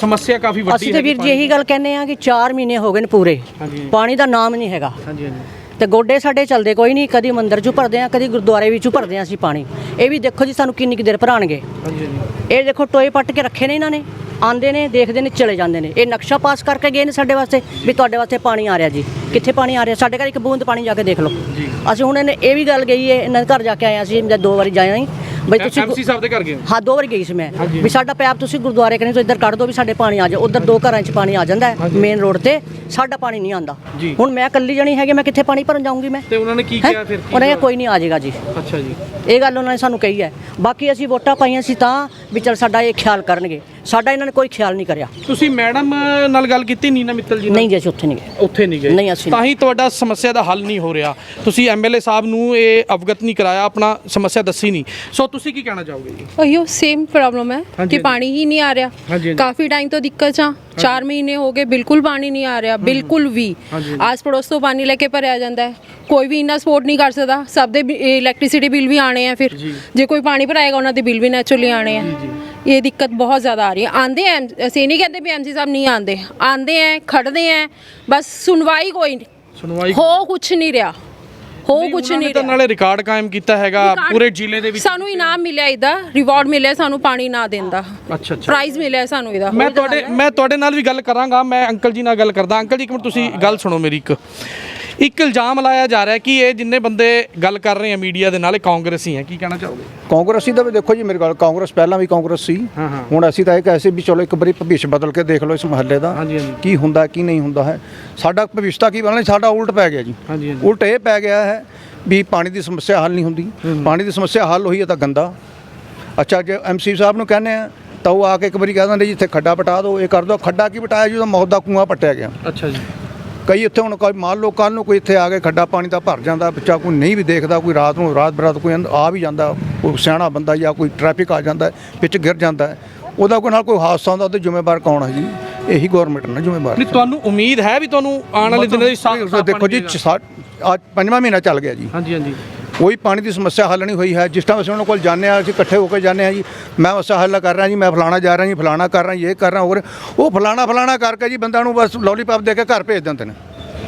ਸਮੱਸਿਆ ਕਾਫੀ ਵੱਡੀ ਅਸੀਂ ਤੇ ਵੀਰ ਜੀ ਇਹੀ ਗੱਲ ਕਹਿੰਦੇ ਆ ਕਿ 4 ਮਹੀਨੇ ਹੋ ਗਏ ਨੇ ਪੂਰੇ। ਹਾਂਜੀ। ਪਾਣੀ ਦਾ ਨਾਮ ਨਹੀਂ ਹੈਗਾ। ਹਾਂਜੀ ਹਾਂਜੀ। ਤੇ ਗੋਡੇ ਸਾਡੇ ਚੱਲਦੇ ਕੋਈ ਨਹੀਂ ਕਦੀ ਮੰਦਿਰ 'ਚੋਂ ਭਰਦੇ ਆ ਕਦੀ ਗੁਰਦੁਆਰੇ ਵਿੱਚੋਂ ਭਰਦੇ ਆ ਅਸੀਂ ਪਾਣੀ। ਇਹ ਵੀ ਦੇਖੋ ਜੀ ਸਾਨੂੰ ਕਿੰਨੀ ਕੁ ਦੇਰ ਭਰਾਣਗੇ। ਹਾਂਜੀ ਹਾਂਜੀ। ਇਹ ਦੇਖੋ ਟੋਏ ਪੱਟ ਕੇ ਰੱਖੇ ਨੇ ਇਹਨਾਂ ਨੇ। ਆਂਦੇ ਨੇ ਦੇਖਦੇ ਨੇ ਚਲੇ ਜਾਂਦੇ ਨੇ। ਇਹ ਨਕਸ਼ਾ ਪਾਸ ਕਰਕੇ ਗਏ ਨੇ ਸਾਡੇ ਵਾਸਤੇ ਵੀ ਤੁਹਾਡੇ ਵਾਸਤੇ ਪਾਣੀ ਆ ਰਿਹਾ ਜੀ। ਕਿੱਥੇ ਪਾਣੀ ਆ ਰਿਹਾ? ਸਾਡੇ ਘਰ ਇੱਕ ਬੂੰਦ ਪਾਣੀ ਜਾ ਕੇ ਦੇਖ ਲਓ। ਅਸੀਂ ਹੁਣ ਇਹਨੇ ਇਹ ਵੀ ਗੱਲ ਗਈ ਹੈ ਇਹਨਾਂ ਦੇ ਘਰ ਜਾ ਕੇ ਆਏ ਅਸੀਂ ਜਦ ਦੋ ਵਾਰੀ ਜਾਏ ਹਾਂ ਬਈ ਤੁਸੀਂ ਐਮਸੀ ਸਾਹਿਬ ਦੇ ਘਰ ਗਏ ਹੋ? ਦੋ ਵਾਰ ਗਈ ਸੀ ਮੈਂ। ਵੀ ਸਾਡਾ ਪੈਪ ਤੁਸੀਂ ਗੁਰਦੁਆਰੇ ਕਨੇ ਤੋਂ ਇੱਧਰ ਕੱਢ ਦਿਓ ਵੀ ਸਾਡੇ ਪਾਣੀ ਆ ਜਾ ਉਧਰ ਦੋ ਘਰਾਂ 'ਚ ਪਾਣੀ ਆ ਜਾਂਦਾ ਮੇਨ ਰੋਡ ਤੇ। ਸਾਡਾ ਪਾਣੀ ਨਹੀਂ ਆਂਦਾ ਜੀ। ਹੁਣ ਮੈਂ ਇਕੱਲੀ ਜਣੀ ਹੈਗੀ ਮੈਂ ਕਿੱਥੇ ਪਾਣੀ ਭਰਨ ਜਾਊਂਗੀ ਮੈਂ? ਤੇ ਉਹਨਾਂ ਨੇ ਕੀ? ਕਿਹਾ ਫਿਰ? ਉਹਨੇ ਕਿਹਾ ਕੋਈ ਨਹੀਂ ਆ ਜਾਏਗਾ ਜੀ। ਅੱਛਾ ਜੀ। ਇਹ ਗੱਲ ਉਹਨਾਂ ਨੇ ਸਾਨੂੰ ਕਹੀ ਹੈ। ਬਾਕੀ ਅਸੀਂ ਵੋਟਾਂ ਪਾਈਆਂ ਸੀ ਤਾਂ ਵੀ ਚਲ ਸਾਡਾ ਇਹ ਖਿਆਲ ਕਰਨਗੇ। ਸਾਡਾ ਇਹਨਾਂ ਨੇ ਕੋਈ ਖਿਆਲ ਨਹੀਂ ਕਰਿਆ। ਤੁਸੀਂ ਮੈਡਮ ਨਾਲ ਗੱਲ ਕੀਤੀ ਨੀਨਾ ਮਿੱਤਲ ਜੀ ਨਾਲ? ਨਹੀਂ ਜੀ ਅਸੀਂ ਉੱਥੇ ਨਹੀਂ ਗਏ। ਉੱਥੇ ਨਹੀਂ ਗਏ। ਨਹੀਂ, ਅਸੀਂ ਤਾਂ ਹੀ ਤੁਹਾਡਾ ਸਮੱਸਿਆ ਦਾ ਹੱਲ ਨਹੀਂ ਹੋ ਰਿਹਾ। ਤੁਸੀਂ ਐਮਐਲਏ ਸਾਹਿਬ ਨੂੰ ਇਹ ਅਵਗਤ ਨਹੀਂ ਕਰਾਇਆ ਆਪਣਾ ਸਮੱਸਿਆ ਦੱਸੀ ਨਹੀਂ ਸੋ ਤੁਸੀਂ ਕੀ ਕਹਿਣਾ ਚਾਹੋਗੇ ਜੀ? ਉਹੀ ਸੇਮ ਪ੍ਰੋਬਲਮ ਹੈ ਹਾਂਜੀ, ਕਿ ਪਾਣੀ ਹੀ ਨਹੀਂ ਆ ਰਿਹਾ। ਹਾਂਜੀ। ਕਾਫੀ ਟਾਈਮ ਤੋਂ ਦਿੱਕਤ ਆ। 4 ਮਹੀਨੇ ਹੋ ਗਏ ਬਿਲਕੁਲ ਪਾਣੀ ਨਹੀਂ ਆ ਰਿਹਾ ਬਿਲਕੁਲ ਵੀ। ਹਾਂਜੀ। ਆਸ ਪੜੋਸ ਤੋਂ ਪਾਣੀ ਲੈ ਕੇ ਭਰਿਆ ਜਾਂਦਾ ਹੈ। ਕੋਈ ਵੀ ਇੰਨਾ ਸਪੋਰਟ ਨਹੀਂ ਕਰ ਸਕਦਾ। ਸਭ ਦੇ ਇਲੈਕਟ੍ਰਿਸਿਟੀ ਬਿੱਲ ਵੀ ਆਣੇ ਆ ਫਿਰ। ਜੇ। ਕੋਈ ਪਾਣੀ ਭਰਾਏਗਾ ਉਹਨਾਂ ਦੇ ਬਿੱਲ ਵੀ ਨੈਚੁਰਲੀ ਆਣੇ ਆ। ਇਹ ਦਿੱਕਤ ਬਹੁਤ ਜ਼ਿਆਦਾ ਆ ਰਹੀ ਹੈ। ਆਂਦੇ ਆ ਅਸੀਂ ਨਹੀਂ ਕਹਿੰਦੇ ਵੀ ਐਮਸੀ ਸਾਹਿਬ ਨਹੀਂ ਆਂਦੇ ਆਂਦੇ ਆ ਖੜਦੇ ਆ ਬਸ ਸੁਣਵਾਈ ਕੋਈ ਨਹੀਂ ਸੁਣਵਾਈ ਹੋ ਕੁਛ ਨਹੀਂ ਰਿਹਾ। ਹੋ ਨੇ ਨਹੀਂ ਰਿਹਾ। ਨਾਲੇ ਰਿਕਾਰਡ ਕਾਇਮ ਕੀਤਾ ਹੈਗਾ ਪੂਰੇ ਜ਼ਿਲ੍ਹੇ ਦੇ ਵਿੱਚ। ਸਾਨੂੰ ਇਨਾਮ ਮਿਲਿਆ ਇਹਦਾ ਰਿਵਾਰਡ ਮਿਲਿਆ ਸਾਨੂੰ ਪਾਣੀ ਨਾ ਦੇਣ ਦਾ। ਅੱਛਾ ਅੱਛਾ। ਪ੍ਰਾਈਜ਼ ਮਿਲਿਆ ਸਾਨੂੰ ਇਹਦਾ। ਮੈਂ ਤੁਹਾਡੇ ਮੈਂ ਤੁਹਾਡੇ ਨਾਲ ਵੀ ਗੱਲ ਕਰਾਂਗਾ ਮੈਂ ਅੰਕਲ ਜੀ ਨਾਲ ਗੱਲ ਕਰਦਾ। ਅੰਕਲ ਜੀ ਇੱਕ ਮਿੰਟ ਤੁਸੀਂ ਗੱਲ ਸੁਣੋ ਮੇਰੀ ਇੱਕ। ਇੱਕ ਇਲਜ਼ਾਮ ਲਾਇਆ ਜਾ ਰਿਹਾ ਕਿ ਇਹ ਜਿੰਨੇ ਬੰਦੇ ਗੱਲ ਕਰ ਰਹੇ ਆ ਮੀਡੀਆ ਦੇ ਨਾਲ ਇਹ ਕਾਂਗਰਸੀ ਹੈ ਕੀ ਕਹਿਣਾ ਚਾਹੋਗੇ? ਕਾਂਗਰਸੀ ਦਾ ਵੀ ਦੇਖੋ ਜੀ ਮੇਰੇ ਗੱਲ ਕਾਂਗਰਸ ਪਹਿਲਾਂ ਵੀ ਕਾਂਗਰਸ ਸੀ। ਹੁਣ ਅਸੀਂ ਤਾਂ ਇਹ ਕਹੇ ਸੀ ਵੀ ਚਲੋ ਇੱਕ ਵਾਰੀ ਭਵਿੱਖ ਬਦਲ ਕੇ ਦੇਖ ਲਓ ਇਸ ਮਹੱਲੇ ਦਾ। ਕੀ ਹੁੰਦਾ ਕੀ ਨਹੀਂ ਹੁੰਦਾ ਹੈ। ਸਾਡਾ ਭਵਿੱਖ ਤਾਂ ਕੀ ਬਣਨਾ ਸਾਡਾ ਉਲਟ ਪੈ ਗਿਆ ਜੀ। ਉਲਟ ਇਹ ਪੈ ਗਿਆ ਹੈ ਵੀ ਪਾਣੀ ਦੀ ਸਮੱਸਿਆ ਹੱਲ ਨਹੀਂ ਹੁੰਦੀ। ਪਾਣੀ ਦੀ ਸਮੱਸਿਆ ਹੱਲ ਹੋਈ ਹੈ ਤਾਂ ਗੰਦਾ। ਅੱਛਾ ਜੇ ਐਮਸੀ ਸਾਹਿਬ ਨੂੰ ਕਹਿੰਦੇ ਆ ਤਾਂ ਉਹ ਆ ਕੇ ਇੱਕ ਵਾਰੀ ਕਹਿ ਦਿੰਦੇ ਜੀ ਇੱਥੇ ਖੱਡਾ ਪਟਾ ਦਿਓ ਇਹ ਕਰ ਦਿਓ। ਖੱਡਾ ਕੀ ਪਟਾਇਆ ਜੀ? ਉਹਦਾ ਮੌਤ ਦਾ ਕੂਆ ਪੱਟਿਆ ਗਿਆ। ਅੱਛਾ ਜੀ। ਕਈ ਇੱਥੇ ਹੁਣ ਕੋਈ ਮੰਨ ਲਓ ਕੱਲ ਨੂੰ ਕੋਈ ਇੱਥੇ ਆ ਕੇ ਖੱਡਾ ਪਾਣੀ ਦਾ ਭਰ ਜਾਂਦਾ ਬੱਚਾ ਕੋਈ ਨਹੀਂ ਵੀ ਦੇਖਦਾ ਕੋਈ ਰਾਤ ਨੂੰ ਰਾਤ ਬਰਾਤ ਕੋਈ ਆ ਵੀ ਜਾਂਦਾ ਕੋਈ ਸਿਆਣਾ ਬੰਦਾ ਜਾਂ ਕੋਈ ਟ੍ਰੈਫਿਕ ਆ ਜਾਂਦਾ ਵਿੱਚ ਗਿਰ ਜਾਂਦਾ ਉਹਦਾ ਕੋਈ ਨਾਲ ਕੋਈ ਹਾਦਸਾ ਹੁੰਦਾ ਉਹਦੇ ਜ਼ਿੰਮੇਵਾਰ ਕੌਣ ਹੈ ਜੀ? ਇਹੀ ਗਵਰਨਮੈਂਟ ਨੇ ਜ਼ਿੰਮੇਵਾਰ। ਨਹੀਂ ਤੁਹਾਨੂੰ ਉਮੀਦ ਹੈ ਵੀ ਤੁਹਾਨੂੰ ਆਉਣ ਵਾਲੇ ਦਿਨਾਂ ਸਾਫ਼ ਦੇਖੋ ਜੀ ਅੱਜ ਪੰਜਵਾਂ ਮਹੀਨਾ ਚੱਲ ਗਿਆ ਜੀ। ਹਾਂਜੀ ਹਾਂਜੀ। ਕੋਈ ਪਾਣੀ ਦੀ ਸਮੱਸਿਆ ਹੱਲ ਨਹੀਂ ਹੋਈ ਹੈ। ਜਿਸ ਟਾਈਮ ਅਸੀਂ ਉਹਨਾਂ ਕੋਲ ਜਾਂਦੇ ਹਾਂ, ਅਸੀਂ ਇਕੱਠੇ ਹੋ ਕੇ ਜਾਂਦੇ ਹਾਂ ਜੀ। ਮੈਂ ਮਸਲਾ ਹੱਲ ਕਰ ਰਿਹਾ ਜੀ, ਮੈਂ ਫਲਾਣਾ ਜਾ ਰਿਹਾ ਜੀ, ਫਲਾਣਾ ਕਰ ਰਿਹਾ ਇਹ ਕਰ ਰਿਹਾ, ਹੋਰ। ਉਹ ਫਲਾਣਾ ਫਲਾਣਾ ਕਰਕੇ ਜੀ ਬੰਦਾ ਨੂੰ ਬਸ ਲੋਲੀਪਾਪ ਦੇ ਕੇ ਘਰ ਭੇਜ ਦਿੰਦੇ ਨੇ।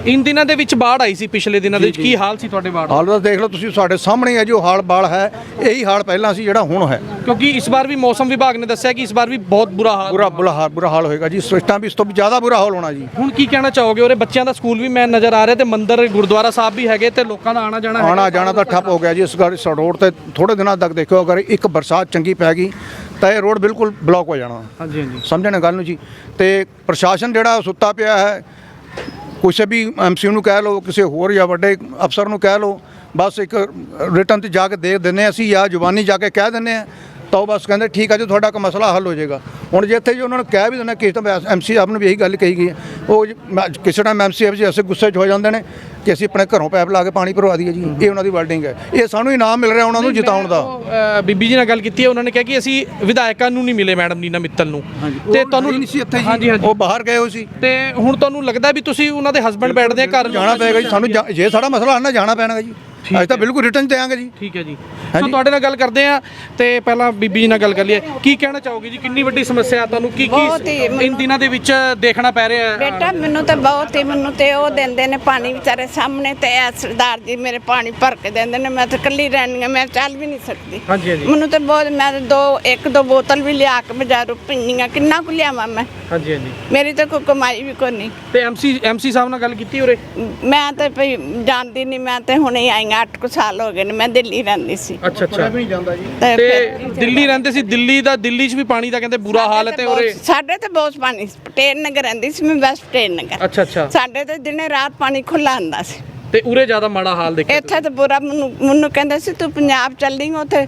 ਇਨ ਦਿਨਾਂ ਦੇ ਵਿੱਚ ਬਾੜ ਆਈ ਸੀ ਪਿਛਲੇ ਦਿਨਾਂ ਦੇ ਵਿੱਚ। ਕੀ ਹਾਲ ਸੀ ਤੁਹਾਡੇ ਬਾੜ? ਦਾ ਹਾਲ ਦੇਖ ਲਓ ਤੁਸੀਂ ਸਾਡੇ ਸਾਹਮਣੇ ਹੈ ਜੋ ਹਾਲ ਬਾਲ ਹੈ ਇਹੀ ਹਾਲ ਪਹਿਲਾਂ ਸੀ ਜਿਹੜਾ ਹੁਣ ਹੈ। ਕਿਉਂਕਿ ਇਸ ਵਾਰ ਵੀ ਮੌਸਮ ਵਿਭਾਗ ਨੇ ਦੱਸਿਆ ਕਿ ਇਸ ਵਾਰ ਵੀ ਬਹੁਤ ਬੁਰਾ ਹਾਲ ਬੁਰਾ ਬੁਰਾ ਹਾਲ ਬੁਰਾ ਹਾਲ ਹੋਏਗਾ ਜੀ। ਇਸ ਟਾਈਮ ਵੀ ਇਸ ਤੋਂ ਵੀ ਜ਼ਿਆਦਾ ਬੁਰਾ ਹਾਲ ਹੋਣਾ ਜੀ। ਹੁਣ ਕੀ ਕਹਿਣਾ ਚਾਹੋਗੇ? ਉਹਰੇ ਬੱਚਿਆਂ ਦਾ ਸਕੂਲ ਵੀ ਮੈਂ ਨਜ਼ਰ ਆ ਰਿਹਾ ਤੇ ਮੰਦਿਰ ਗੁਰਦੁਆਰਾ ਸਾਹਿਬ ਵੀ ਹੈਗੇ ਤੇ ਲੋਕਾਂ ਦਾ ਆਣਾ ਜਾਣਾ ਹੈਗਾ। ਆਣਾ ਜਾਣਾ ਤਾਂ ਠੱਪ ਹੋ ਗਿਆ ਜੀ। ਇਸ ਗਾੜੀ ਇਸ ਰੋਡ ਤੇ ਥੋੜੇ ਦਿਨਾਂ ਤੱਕ ਦੇਖਿਓ ਅਗਰ ਇੱਕ ਬਰਸਾਤ ਚੰਗੀ ਪੈ ਗਈ ਤਾਂ ਇਹ ਰੋਡ ਬਿਲਕੁਲ ਬਲੌਕ ਹੋ ਜਾਣਾ। ਹਾਂਜੀ ਹਾਂਜੀ। ਸਮਝਣ ਗੱਲ ਨੂੰ ਜੀ। ਤੇ ਪ੍ਰਸ਼ਾਸਨ ਜਿਹੜਾ ਸੁੱਤਾ ਪਿਆ ਹੈ ਕਿਸੇ ਵੀ ਐਮਸੀ ਨੂੰ ਕਹਿ ਲਓ, ਕਿਸੇ ਹੋਰ ਜਾਂ ਵੱਡੇ ਅਫਸਰ ਨੂੰ ਕਹਿ ਲਓ, ਬਸ ਇੱਕ ਰਿਟਰਨ ਤੇ ਜਾ ਕੇ ਦੇ ਦਿੰਦੇ ਹਾਂ ਅਸੀਂ ਜਾਂ ਜ਼ੁਬਾਨੀ ਜਾ ਕੇ ਕਹਿ ਦਿੰਦੇ ਆ ਤਾਂ ਉਹ ਬਸ ਕਹਿੰਦੇ ਠੀਕ ਆ ਜੀ, ਤੁਹਾਡਾ ਕੋ ਮਸਲਾ ਹੱਲ ਹੋ ਜਾਏਗਾ। ਹੁਣ ਜੇ ਇੱਥੇ ਜੀ ਉਹਨਾਂ ਨੂੰ ਕਹਿ ਵੀ ਦਿੰਦਾ ਕਿਸੇ ਤਾਂ ਐਮਸੀ ਆਪ ਨੂੰ ਵੀ ਇਹੀ ਗੱਲ ਕਹੀ ਗਈ ਹੈ, ਉਹ ਜੀ ਮੈਂ- ਕਿਸੇ ਟਾਈਮ ਐਮਸੀ ਜੀ ਐਸੇ ਗੁੱਸੇ 'ਚ ਹੋ ਜਾਂਦੇ ਨੇ ਕਿ ਅਸੀਂ ਆਪਣੇ ਘਰੋਂ ਪੈਪ ਲਾ ਕੇ ਪਾਣੀ ਭਰਵਾ ਦਈਏ ਜੀ। ਇਹ ਉਹਨਾਂ ਦੀ ਵਰਡਿੰਗ ਹੈ। ਇਹ ਸਾਨੂੰ ਇਨਾਮ ਮਿਲ ਰਿਹਾ ਉਹਨਾਂ ਨੂੰ ਜਿਤਾਉਣ ਦਾ। ਬੀਬੀ ਜੀ ਨਾਲ ਗੱਲ ਕੀਤੀ ਹੈ ਉਹਨਾਂ ਨੇ ਕਿਹਾ ਕਿ ਅਸੀਂ ਵਿਧਾਇਕਾਂ ਨੂੰ ਨਹੀਂ ਮਿਲੇ ਮੈਡਮ ਨੀਨਾ ਮਿੱਤਲ ਨੂੰ। ਤੇ ਤੁਹਾਨੂੰ ਨਹੀਂ ਸੀ ਇੱਥੇ ਹਾਂਜੀ ਜੀ। ਹਾਂਜੀ ਉਹ ਬਾਹਰ ਗਏ ਹੋਏ ਸੀ। ਤੇ ਹੁਣ ਤੁਹਾਨੂੰ ਲੱਗਦਾ ਵੀ ਤੁਸੀਂ ਉਹਨਾਂ ਦੇ ਹਸਬੰਡ ਬੈਠਦੇ ਆ ਘਰ ਜਾਣਾ ਪਏਗਾ ਜੀ ਸਾਨੂੰ ਜਾ- ਸਾਡਾ ਮਸਲਾ ਨਾ ਜਾਣਾ ਪੈਣਾ ਜੀ। ਅੱਜ ਤਾਂ ਬਿਲਕੁਲ ਰਿਟਰਨ ਦੇਾਂਗੇ ਜੀ। ਠੀਕ ਹੈ ਜੀ। ਸੋ। ਤੁਹਾਡੇ ਨਾਲ ਗੱਲ ਕਰਦੇ ਆ ਤੇ ਪਹਿਲਾਂ ਬੀਬੀ ਜੀ ਨਾਲ ਗੱਲ ਕਰ ਲਈਏ। ਕੀ ਕਹਿਣਾ ਚਾਹੋਗੇ ਜੀ? ਕਿੰਨੀ ਵੱਡੀ ਸਮੱਸਿਆ ਤੁਹਾਨੂੰ ਕੀ ਬਹੁਤ ਹੀ ਕੀ ਇਨ ਦਿਨਾਂ ਦੇ ਵਿੱਚ ਦੇਖਣਾ ਪੈ ਰਿਹਾ ਹੈ? ਬੇਟਾ ਮੈਨੂੰ ਤਾਂ ਬਹੁਤ ਹੀ ਮੈਨੂੰ ਤੇ ਉਹ ਦਿੰਦੇ ਨੇ ਪਾਣੀ ਵਿਚਾਰੇ ਸਾਹਮਣੇ ਤੇ ਇਹ ਸਰਦਾਰ ਜੀ ਮੇਰੇ ਪਾਣੀ ਭਰ ਕੇ ਦਿੰਦੇ ਨੇ। ਮੈਂ ਤਾਂ ਇਕੱਲੀ ਰਹਿਣੀ ਆ ਮੈਂ ਚੱਲ ਵੀ ਨਹੀਂ ਸਕਦੀ। ਹਾਂਜੀ, ਹਾਂਜੀ। ਮੈਨੂੰ ਤਾਂ ਬਹੁਤ ਮੈਂ ਤਾਂ ਦੋ ਇੱਕ ਦੋ ਬੋਤਲ ਵੀ ਲਿਆ ਕੇ ਬਾਜ਼ਾਰੋਂ ਪੀਣੀਆਂ ਕਿੰਨਾ ਕੁ ਲਿਆਵਾਂ ਮੈਂ? ਹਾਂਜੀ ਹਾਂਜੀ। ਮੇਰੀ ਤਾਂ ਕੋਈ ਕਮਾਈ ਵੀ ਕੋਈ ਨਹੀਂ। ਤੇ ਐਮਸੀ ਐਮਸੀ ਸਾਹਿਬ ਨਾਲ ਗੱਲ ਕੀਤੀ ਉਰੇ? ਮੈਂ ਤਾਂ ਭਈ ਜਾਣਦੀ ਨਹੀਂ ਮੈਂ ਤੇ ਹੁਣੇ ਆਈ ਹਾਂ 8 ਕੁ ਸਾਲ ਹੋ ਗਏ ਨੇ ਮੈਂ ਦਿੱਲੀ ਰਹਿੰਦੀ ਸੀ। ਅੱਛਾ ਅੱਛਾ। ਨਹੀਂ ਜਾਂਦਾ ਜੀ। ਤੇ ਦਿੱਲੀ ਰਹਿੰਦੇ ਸੀ ਦਿੱਲੀ ਦਾ ਦਿੱਲੀ 'ਚ ਵੀ ਪਾਣੀ ਦਾ ਕਹਿੰਦੇ ਬੁਰਾ ਹਾਲ ਹੈ ਤੇ ਬਹੁਤ- ਉਰੇ ਸਾਡੇ ਤੇ ਬਹੁਤ ਪਾਣੀ ਸੀ। ਪਟੇਲ ਨਗਰ ਰਹਿੰਦੀ ਸੀ ਮੈਂ ਵੈਸਟ ਪਟੇਲ ਨਗਰ। ਅੱਛਾ ਅੱਛਾ। ਸਾਡੇ ਤੇ ਦਿਨੇ ਰਾਤ ਪਾਣੀ ਖੁੱਲਾ ਹੁੰਦਾ ਸੀ। ਤੇ ਉਰੇ ਜ਼ਿਆਦਾ ਮਾੜਾ ਹਾਲ ਦੇਖਿਆ ਇੱਥੇ ਤਾਂ ਬੁਰਾ ਮੈਨੂੰ ਮੈਨੂੰ ਕਹਿੰਦੇ ਸੀ ਤੂੰ ਪੰਜਾਬ ਚੱਲੀ ਉੱਥੇ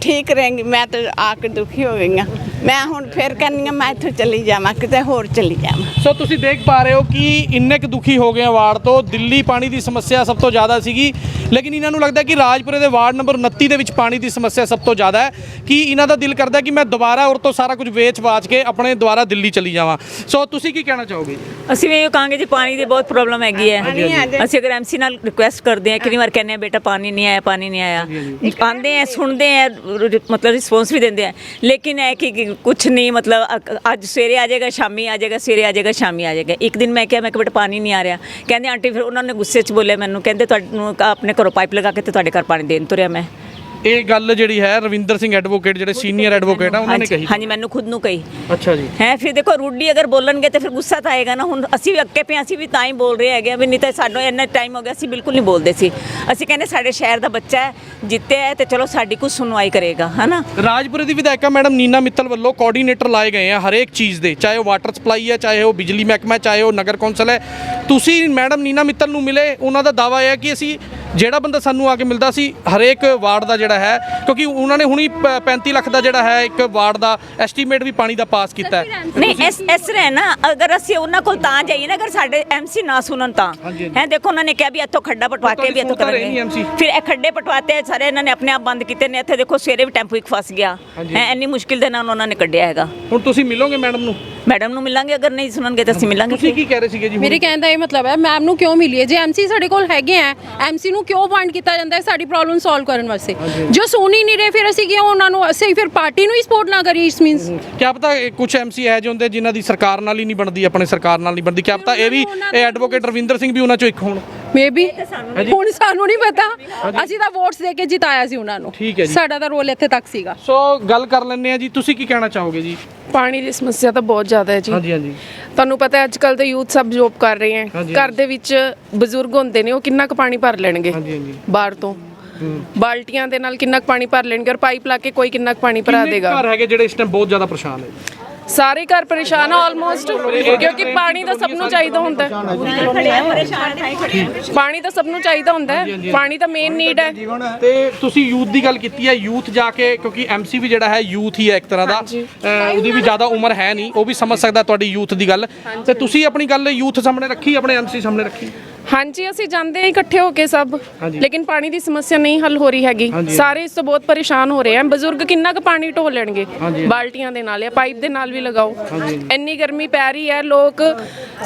ਠੀਕ ਰਹੇਂਗੀ। ਮੈਂ ਤਾਂ ਆ ਕੇ ਦੁਖੀ ਹੋ ਗਈ ਹਾਂ। ਮੈਂ ਹੁਣ ਫਿਰ ਕਹਿੰਦੀ ਹਾਂ ਮੈਂ ਇੱਥੇ ਚਲੀ ਜਾਵਾਂ ਕਿਤੇ ਹੋਰ ਚਲੀ ਜਾਵਾਂ। ਸੋ ਤੁਸੀਂ ਦੇਖ ਪਾ ਰਹੇ ਹੋ ਕਿ ਇੰਨੇ ਕੁ ਦੁਖੀ ਹੋ ਗਏ ਆ ਵਾਰਡ ਤੋਂ। ਦਿੱਲੀ ਪਾਣੀ ਦੀ ਸਮੱਸਿਆ ਸਭ ਤੋਂ ਜ਼ਿਆਦਾ ਸੀਗੀ। ਲੇਕਿਨ ਇਹਨਾਂ ਨੂੰ ਲੱਗਦਾ ਕਿ ਰਾਜਪੁਰੇ ਦੇ ਵਾਰਡ ਨੰਬਰ 29 ਦੇ ਵਿੱਚ ਪਾਣੀ ਦੀ ਸਮੱਸਿਆ ਸਭ ਤੋਂ ਜ਼ਿਆਦਾ ਹੈ। ਕਿ ਇਹਨਾਂ ਦਾ ਦਿਲ ਕਰਦਾ ਕਿ ਮੈਂ ਦੁਬਾਰਾ ਉਰ ਤੋਂ ਸਾਰਾ ਕੁਝ ਵੇਚ-ਵਾਚ ਕੇ ਆਪਣੇ ਦੁਬਾਰਾ ਦਿੱਲੀ ਚਲੀ ਜਾਵਾਂ। ਸੋ ਤੁਸੀਂ ਕੀ ਕਹਿਣਾ ਚਾਹੋਗੇ ਅਸੀਂ ਵੀ ਇਹ ਕਹਾਂਗੇ ਜੀ ਪਾਣੀ ਦੀ ਬਹੁਤ ਪ੍ਰੋਬਲਮ ਹੈਗੀ ਹੈ। ਅਸੀਂ ਅਗਰ ਐਮਸੀ ਨਾਲ ਰਿਕੁਐਸਟ ਕਰਦੇ ਹਾਂ ਕਿੰਨੀ ਵਾਰ ਕਹਿੰਦੇ ਆ ਬੇਟਾ ਪਾਣੀ ਨਹੀਂ ਆਇਆ ਪਾਣੀ ਨਹੀਂ ਆਇਆ। ਆਂਦੇ ਆ ਸੁਣਦੇ ਆ ਰ- ਮਤਲਬ ਰਿਸਪੌਂਸ ਵੀ ਦਿੰਦੇ ਆ। ਲੇਕਿਨ ਇਹ ਕਿ ਕੁਛ ਨਹੀਂ, ਮਤਲਬ ਅ- ਅੱਜ ਸਵੇਰੇ ਆ ਜਾਏਗਾ, ਸ਼ਾਮੀ ਆ ਜਾਏਗਾ, ਸਵੇਰੇ ਆ ਜਾਏਗਾ, ਸ਼ਾਮੀ ਆ ਜਾਏਗਾ। ਇੱਕ ਦਿਨ ਮੈਂ ਕਿਹਾ, ਮੈਂ ਕਿ ਬੇਟਾ ਪਾਣੀ ਨਹੀਂ ਆ ਰਿਹਾ। ਕਹਿੰਦੇ, ਆਂਟੀ ਫਿਰ ਉਹਨਾਂ ਨੇ ਗੁੱਸੇ 'ਚ ਬੋਲੇ ਮੈਨੂੰ, ਕਹਿੰਦੇ, ਤੁਹਾਨੂੰ ਆਪਣੇ ਘਰੋਂ ਪਾਈਪ ਲਗਾ ਕੇ ਤੇ ਤੁਹਾਡੇ ਘਰ ਪਾਣੀ ਦੇਣ ਤੁਰਿਆ ਮੈਂ। ਇਹ ਗੱਲ ਜਿਹੜੀ ਹੈ ਰਵਿੰਦਰ ਸਿੰਘ ਐਡਵੋਕੇਟ ਜਿਹੜੇ ਸੀਨੀਅਰ ਐਡਵੋਕੇਟ ਆ ਉਹਨਾਂ ਨੇ ਕਹੀ। ਹਾਂਜੀ ਮੈਨੂੰ ਖੁਦ ਨੂੰ ਕਹੀ। ਅੱਛਾ ਜੀ। ਹੈ ਫਿਰ ਦੇਖੋ ਰੂਡੀ ਅਗਰ ਬੋਲਣਗੇ ਤੇ ਫਿਰ ਗੁੱਸਾ ਤਾਂ ਆਏਗਾ ਨਾ। ਹੁਣ ਅਸੀਂ ਵੀ ਅੱਕੇ ਪਏ ਹਾਂ, ਅਸੀਂ ਵੀ ਤਾਂ ਹੀ ਬੋਲ ਰਹੇ ਹੈਗੇ ਵੀ ਨਹੀਂ ਤਾਂ ਸਾਨੂੰ ਇੰਨਾ ਟਾਈਮ ਹੋ ਗਿਆ ਅਸੀਂ ਬਿਲਕੁਲ ਨਹੀਂ ਬੋਲਦੇ ਸੀ। ਅਸੀਂ ਕਹਿੰਦੇ ਸਾਡੇ ਸ਼ਹਿਰ ਦਾ ਬੱਚਾ ਹੈ ਜਿੱਤਿਆ ਹੈ ਤੇ ਚਲੋ ਸਾਡੀ ਕੁਝ ਸੁਣਵਾਈ ਕਰੇਗਾ ਹਨਾ? ਰਾਜਪੁਰੇ ਦੀ ਵਿਧਾਇਕਾ ਮੈਡਮ ਨੀਨਾ ਮਿੱਤਲ ਵੱਲੋਂ ਕੋਆਰਡੀਨੇਟਰ ਲਾਏ ਗਏ ਆ ਹਰੇਕ ਚੀਜ਼ ਦੇ ਚਾਹੇ ਉਹ ਵਾਟਰ ਸਪਲਾਈ ਹੈ ਚਾਹੇ ਉਹ ਬਿਜਲੀ ਮਹਿਕਮਾ ਚਾਹੇ ਉਹ ਨਗਰ ਕੌਂਸਲ ਹੈ। ਤੁਸੀਂ ਮੈਡਮ ਨੀਨਾ ਮਿੱਤਲ ਨੂੰ ਮਿਲੇ ਉਹਨਾਂ ਦਾ ਦਾਵਾ ਹੈ ਕਿ ਅਸੀਂ ਜਿਹੜਾ ਬੰਦਾ ਸਾਨੂੰ ਆ ਕੇ ਮਿਲਦਾ ਸੀ ਹਰੇਕ ਵਾਰਡ ਦਾ ਜਿਹੜਾ ਹੈ ਕਿਉਂਕਿ ਉਹਨਾਂ ਨੇ ਹੁਣੀ ਪ- 35 ਲੱਖ ਦਾ ਜਿਹੜਾ ਹੈ ਇੱਕ ਵਾਰਡ ਦਾ ਐਸਟੀਮੇਟ ਵੀ ਪਾਣੀ ਦਾ ਪਾਸ ਕੀਤਾ ਹੈ। ਨਹੀਂ ਇਸ ਇਸ ਰਹਿ ਨਾ ਅਗਰ ਅਸੀਂ ਉਹਨਾਂ ਕੋਲ ਤਾਂ ਜਾਈਏ ਨਾ ਅਗਰ ਸਾਡੇ ਐਮਸੀ ਨਾ ਸੁਣਨ ਤਾਂ। ਹੈ ਦੇਖੋ ਉਹਨਾਂ ਨੇ ਕਿਹਾ ਵੀ ਇੱਥੋਂ ਖੱਡਾ ਪਟਵਾ ਕੇ ਵੀ ਇੱਥੋਂ ਕਰਾਂਗੇ। ਫਿਰ ਇਹ ਖੱਡੇ ਪਟਵਾਤੇ ਸਾਰੇ ਇਹਨਾਂ ਨੇ ਆਪਣੇ ਆਪ ਬੰਦ ਕੀਤੇ ਨੇ ਇੱਥੇ ਦੇਖੋ ਸਵੇਰੇ ਵੀ ਟੈਂਪੂ ਇੱਕ ਫਸ ਗਿਆ। ਹੈ ਇੰਨੀ ਮੁਸ਼ਕਿਲ ਦੇ ਨਾਲ ਉਹਨਾਂ ਨੇ ਕੱਢਿਆ ਹੈਗਾ। ਹੁਣ ਤੁਸੀਂ ਮਿਲੋਗੇ ਮੈਡਮ ਨੂੰ? ਮੈਡਮ ਨੂੰ ਮਿਲਾਂਗੇ ਅਗਰ ਨਹੀਂ ਸੁਣਨਗੇ ਤਾਂ ਅਸੀਂ ਮਿਲਾਂਗੇ ਤੁਸੀਂ ਕੀ ਕਹਿ ਰਹੇ ਸੀਗੇ ਜੀ? ਮੇਰੇ ਕਹਿਣ ਦਾ ਇਹ ਮਤਲਬ ਹੈ ਮੈਮ ਨੂੰ ਕਿਉਂ ਮਿਲੀਏ? ਜੇ ਐਮਸੀ ਸਾਡੇ ਕੋਲ ਹੈਗੇ ਆ ਐਮਸੀ ਨੂੰ ਕਿਉਂ ਪੁਆਇੰਟ ਕੀਤਾ ਜਾਂਦਾ ਹੈ ਸਾਡੀ ਪ੍ਰੋਬਲਮ ਸੋਲਵ ਕਰਨ ਵਾਸਤੇ? ਜੋ ਸੁਣ ਹੀ ਨਹੀਂ ਰਹੇ ਫਿਰ ਅਸੀਂ ਕਿਉਂ ਉਹਨਾਂ ਨੂੰ ਅਸੀਂ ਫਿਰ ਪਾਰਟੀ ਨੂੰ ਹੀ ਸਪੋਰਟ ਨਾ ਕਰੀਏ ਇਸ ਮੀਨਸ ਕਿਆ ਪਤਾ ਕੁਝ ਐਮਸੀ ਹੈ ਜੋ ਹੁੰਦੇ ਜਿਨ੍ਹਾਂ ਦੀ ਸਰਕਾਰ ਨਾਲ ਹੀ ਨਹੀਂ ਬਣਦੀ ਆਪਣੇ ਸਰਕਾਰ ਨਾਲ ਨਹੀਂ ਬਣਦੀ। ਕਿਆ ਪਤਾ ਇਹ ਵੀ ਇਹ ਐਡਵੋਕੇਟ ਰਵਿੰਦਰ ਸਿੰਘ ਵੀ ਉਹਨਾਂ ਚੋਂ ਇੱਕ ਹੋਣ। ਮੇਬੀ ਹੁਣ ਸਾਨੂੰ ਨਹੀਂ ਪਤਾ। ਅਸੀਂ ਤਾਂ ਵੋਟਸ ਦੇ ਕੇ ਜਿਤਾਇਆ ਸੀ ਉਹਨਾਂ ਨੂੰ। ਠੀਕ ਹੈ ਜੀ। ਸਾਡਾ ਤਾਂ ਰੋਲ ਇੱਥੇ ਤੱਕ ਸੀਗਾ। ਸੋ ਗੱਲ ਕਰ ਲੈਂਦੇ ਆ ਜੀ। ਤੁਸੀਂ ਕੀ ਕਹਿਣਾ ਚਾਹੋਗੇ ਜੀ? ਪਾਣੀ ਦੀ ਸਮੱਸਿਆ ਤਾਂ ਬਹੁਤ ਜ਼ਿਆਦਾ ਹੈ ਜੀ। ਹਾਂਜੀ ਹਾਂਜੀ। ਤੁਹਾਨੂੰ ਪਤਾ ਹੈ ਅੱਜ ਕੱਲ ਦੇ ਯੂਥ ਸਭ ਜੋਬ ਕਰ ਰਹੇ ਹੈ। ਹਾਂਜੀ, ਘਰ ਦੇ ਵਿੱਚ ਬਜ਼ੁਰਗ ਹੁੰਦੇ ਨੇ ਉਹ ਕਿੰਨਾ ਕੁ ਪਾਣੀ ਭਰ ਲੈਣਗੇ? ਹਾਂਜੀ ਹਾਂਜੀ। ਬਾਹਰ ਤੋਂ। ਬਾਲਟੀਆਂ ਦੇ ਨਾਲ ਕਿੰਨਾ ਕੁ ਪਾਣੀ ਭਰ ਲੈਣਗੇ ਔਰ ਪਾਈਪ ਲਾ ਕੇ ਕੋਈ ਕਿੰਨਾ ਕੁ ਪਾਣੀ ਭਰਾ ਕਿੰਨੇ ਦੇਗਾ? ਘਰ ਹੈਗੇ ਜਿਹੜੇ ਇਸ ਟਾਈਮ ਬਹੁਤ ਜ਼ਿਆਦਾ ਪਰੇਸ਼ਾਨ ਹੈ ਸਾਰੇ ਘਰ ਪਰੇਸ਼ਾਨ ਆ ਆਲਮੋਸਟ ਕਿਉਂਕਿ ਪਾਣੀ ਤਾਂ ਸਭ ਨੂੰ ਚਾਹੀਦਾ ਹੁੰਦਾ ਹੈ। ਪਾਣੀ ਤਾਂ ਸਭ ਨੂੰ ਚਾਹੀਦਾ ਹੁੰਦਾ ਹੈ। ਪਾਣੀ ਤਾਂ ਮੇਨ ਨੀਡ ਹੈ। ਤੇ ਤੁਸੀਂ ਯੂਥ ਦੀ ਗੱਲ ਕੀਤੀ ਹੈ ਯੂਥ ਜਾ ਕੇ ਕਿਉਂਕਿ ਐਮਸੀ ਵੀ ਜਿਹੜਾ ਹੈ ਯੂਥ ਹੀ ਹੈ ਇੱਕ ਤਰ੍ਹਾਂ ਦਾ। ਉਹਦੀ ਵੀ ਜ਼ਿਆਦਾ ਉਮਰ ਹੈ ਨਹੀਂ ਉਹ ਵੀ ਸਮਝ ਸਕਦਾ ਤੁਹਾਡੀ ਯੂਥ ਦੀ ਗੱਲ। ਤੇ ਤੁਸੀਂ ਆਪਣੀ ਗੱਲ ਯੂਥ ਸਾਹਮਣੇ ਰੱਖੀ ਆਪਣੇ ਐਮਸੀ ਸਾਹਮਣੇ ਰੱਖੀ? ਹਾਂਜੀ ਅਸੀਂ ਜਾਂਦੇ ਹਾਂ ਇਕੱਠੇ ਹੋ ਕੇ ਸਭ। ਲੇਕਿਨ ਪਾਣੀ ਦੀ ਸਮੱਸਿਆ ਨਹੀਂ ਹੱਲ ਹੋ ਰਹੀ ਹੈਗੀ। ਸਾਰੇ ਇਸ ਤੋਂ ਬਹੁਤ ਪਰੇਸ਼ਾਨ ਹੋ ਰਹੇ ਹਨ ਬਜ਼ੁਰਗ ਕਿੰਨਾ ਕੁ ਪਾਣੀ ਢੋ ਲੈਣਗੇ। ਬਾਲਟੀਆਂ ਦੇ ਨਾਲ ਜਾਂ ਪਾਈਪ ਦੇ ਨਾਲ ਵੀ ਲਗਾਓ। ਇੰਨੀ ਗਰਮੀ ਪੈ ਰਹੀ ਹੈ। ਲੋਕ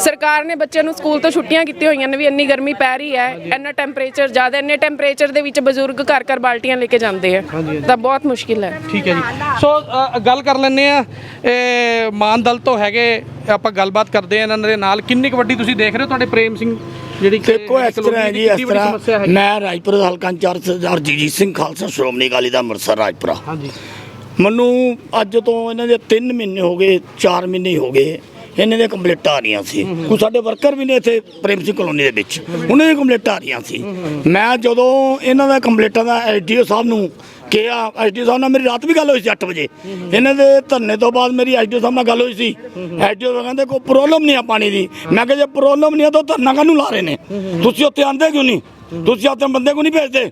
ਸਰਕਾਰ ਨੇ ਬੱਚਿਆਂ ਨੂੰ ਸਕੂਲ ਤੋਂ ਛੁੱਟੀਆਂ ਕੀਤੀਆਂ ਹੋਈਆਂ ਨੇ ਵੀ ਇੰਨੀ ਗਰਮੀ ਪੈ ਰਹੀ ਹੈ। ਇੰਨਾ ਟੈਂਪਰੇਚਰ ਜ਼ਿਆਦਾ ਇੰਨੇ ਟੈਂਪਰੇਚਰ ਦੇ ਵਿੱਚ ਬਜ਼ੁਰਗ ਘਰ ਘਰ ਬਾਲਟੀਆਂ ਲੈ ਕੇ ਜਾਂਦੇ ਆ। ਤਾਂ ਬਹੁਤ ਮੁਸ਼ਕਿਲ ਹੈ। ਠੀਕ ਹੈ ਜੀ। ਸੋ ਗੱਲ ਕਰ ਲੈਂਦੇ ਆ ਇਹ ਮਾਨ ਦਲ ਤੋਂ ਹੈਗੇ ਆਪਾਂ ਗੱਲਬਾਤ ਕਰਦੇ ਆ ਇਹਨਾਂ ਦੇ ਨਾਲ। ਕਿੰਨੀ ਕੁ ਵੱਡੀ ਤੁਸੀਂ ਦੇਖ ਰਹੇ ਹੋ ਤੁਹਾਡੇ ਪ੍ਰੇਮ ਸਿੰਘ? ਜਿਹੜੀ ਕਿ- ਦੇਖੋ ਇਸ ਤਰ੍ਹਾਂ ਹੈ ਦੀ ਜੀ ਇਸ ਤਰ੍ਹਾਂ। ਮੈਂ ਰਾਜਪੁਰ ਦਾ ਹਲਕਾ ਇੰਚਾਰਜ ਸਰਦਾਰ ਜੀਜੀਤ ਸਿੰਘ ਖਾਲਸਾ ਸ਼੍ਰੋਮਣੀ ਅਕਾਲੀ ਦਾ ਅੰਮ੍ਰਿਤਸਰ ਰਾਜਪੁਰਾ। ਹਾਂਜੀ। ਮੈਨੂੰ ਅੱਜ ਤੋਂ ਇਹਨਾਂ ਦੇ 3 ਮਹੀਨੇ ਹੋ ਗਏ 4 ਮਹੀਨੇ ਹੀ ਗਏ ਇਹਨਾਂ ਦੀਆਂ ਕੰਪਲੀਟਾਂ ਆ ਰਹੀਆਂ ਸੀ। ਕੋਈ ਸਾਡੇ ਵਰਕਰ ਵੀ ਨੇ ਇੱਥੇ ਪ੍ਰੇਮ ਸਿੰਘ ਕਲੋਨੀ ਦੇ ਵਿੱਚ। ਉਹਨਾਂ ਦੀਆਂ ਕੰਪਲੀਟਾਂ ਆ ਰਹੀਆਂ ਸੀ। ਮੈਂ ਜਦੋਂ ਇਹਨਾਂ ਦਾ ਕੰਪਲੀਟਾਂ ਦਾ ਐਸਡੀਓ ਸਾਹਿਬ ਨੂੰ ਕਿਹਾ ਐਸਡੀਓ ਸਾਹਿਬ ਨਾਲ ਮੇਰੀ ਰਾਤ ਵੀ ਗੱਲ ਹੋਈ ਸੀ 8 ਵਜੇ। ਇਹਨਾਂ ਦੇ ਧਰਨੇ ਤੋਂ ਬਾਅਦ ਮੇਰੀ ਐਸਡੀਓ ਸਾਹਿਬ ਨਾਲ ਗੱਲ ਹੋਈ ਸੀ। ਐਸਡੀਓ ਸਾਹਿਬ ਕਹਿੰਦੇ ਕੋਈ ਪ੍ਰੋਬਲਮ ਨਹੀਂ ਆ ਪਾਣੀ ਦੀ। ਮੈਂ ਕਿਹਾ ਜੇ ਪ੍ਰੋਬਲਮ ਨਹੀਂ ਆ ਤਾਂ ਧਰਨਾ ਕਾਹਨੂੰ ਲਾ ਰਹੇ ਨੇ? ਤੁਸੀਂ ਉੱਥੇ ਆਂਦੇ ਕਿਉਂ ਨਹੀਂ? ਤੁਸੀਂ ਆਪਣੇ ਬੰਦੇ ਕਿਉਂ ਨਹੀਂ ਭੇਜਦੇ?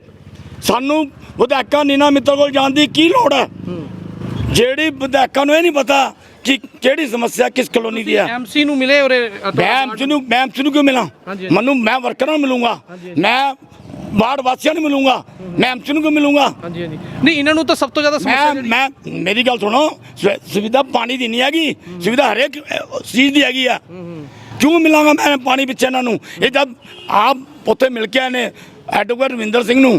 ਸਾਨੂੰ ਵਿਧਾਇਕਾਂ ਨੀਨਾ ਮਿੱਤਲ ਕੋਲ ਜਾਣ ਦੀ ਕੀ ਲੋੜ ਹੈ? ਜਿਹੜੀ ਵਿਧਾਇਕਾਂ ਨੂੰ ਇਹ ਨਹੀਂ ਪਤਾ ਕਿ ਕਿਹੜੀ ਸਮੱਸਿਆ ਕਿਸ ਕਲੋਨੀ ਦੀ ਹੈ। ਐਮਸੀ ਨੂੰ ਮਿਲੇ ਅ, ਮੈਂ ਐਮਸੀ ਨੂੰ ਮੈਂ ਐਮਸੀ ਨੂੰ ਕਿਉਂ ਮਿਲਾਂ। ਮੈਨੂੰ ਮੈਂ ਵਰਕਰਾਂ ਨੂੰ ਮਿਲੂੰਗਾ। ਮੈਂ ਵਾਰਡ ਵਾਸੀਆਂ ਨੂੰ ਮਿਲੂੰਗਾ ਮੈਂ ਐਮਸੀ ਨੂੰ ਕਿਉਂ ਮਿਲੂੰਗਾ। ਹਾਂਜੀ ਹਾਂਜੀ। ਨਹੀਂ ਇਹਨਾਂ ਨੂੰ ਤਾਂ ਸਭ ਤੋਂ ਜ਼ਿਆਦਾ ਸਮੱਸਿਆ ਮੈਂ ਮੈਂ ਮੇਰੀ ਗੱਲ ਸੁਣੋ ਸੁ- ਸੁਵਿਧਾ ਪਾਣੀ ਦੀ ਨਹੀਂ ਹੈਗੀ ਸੁਵਿਧਾ ਹਰੇਕ ਅਹ, ਚੀਜ਼ ਦੀ ਹੈਗੀ ਆ। ਕਿਉਂ ਮਿਲਾਂਗਾ ਮੈਂ ਪਾਣੀ ਪਿੱਛੇ ਇਹਨਾਂ ਨੂੰ? ਇਹ ਜਦ ਆਪ ਉੱਥੇ ਮਿਲ ਕੇ ਆਏ ਨੇ ਐਡਵੋਕੇਟ ਰਵਿੰਦਰ ਸਿੰਘ ਨੂੰ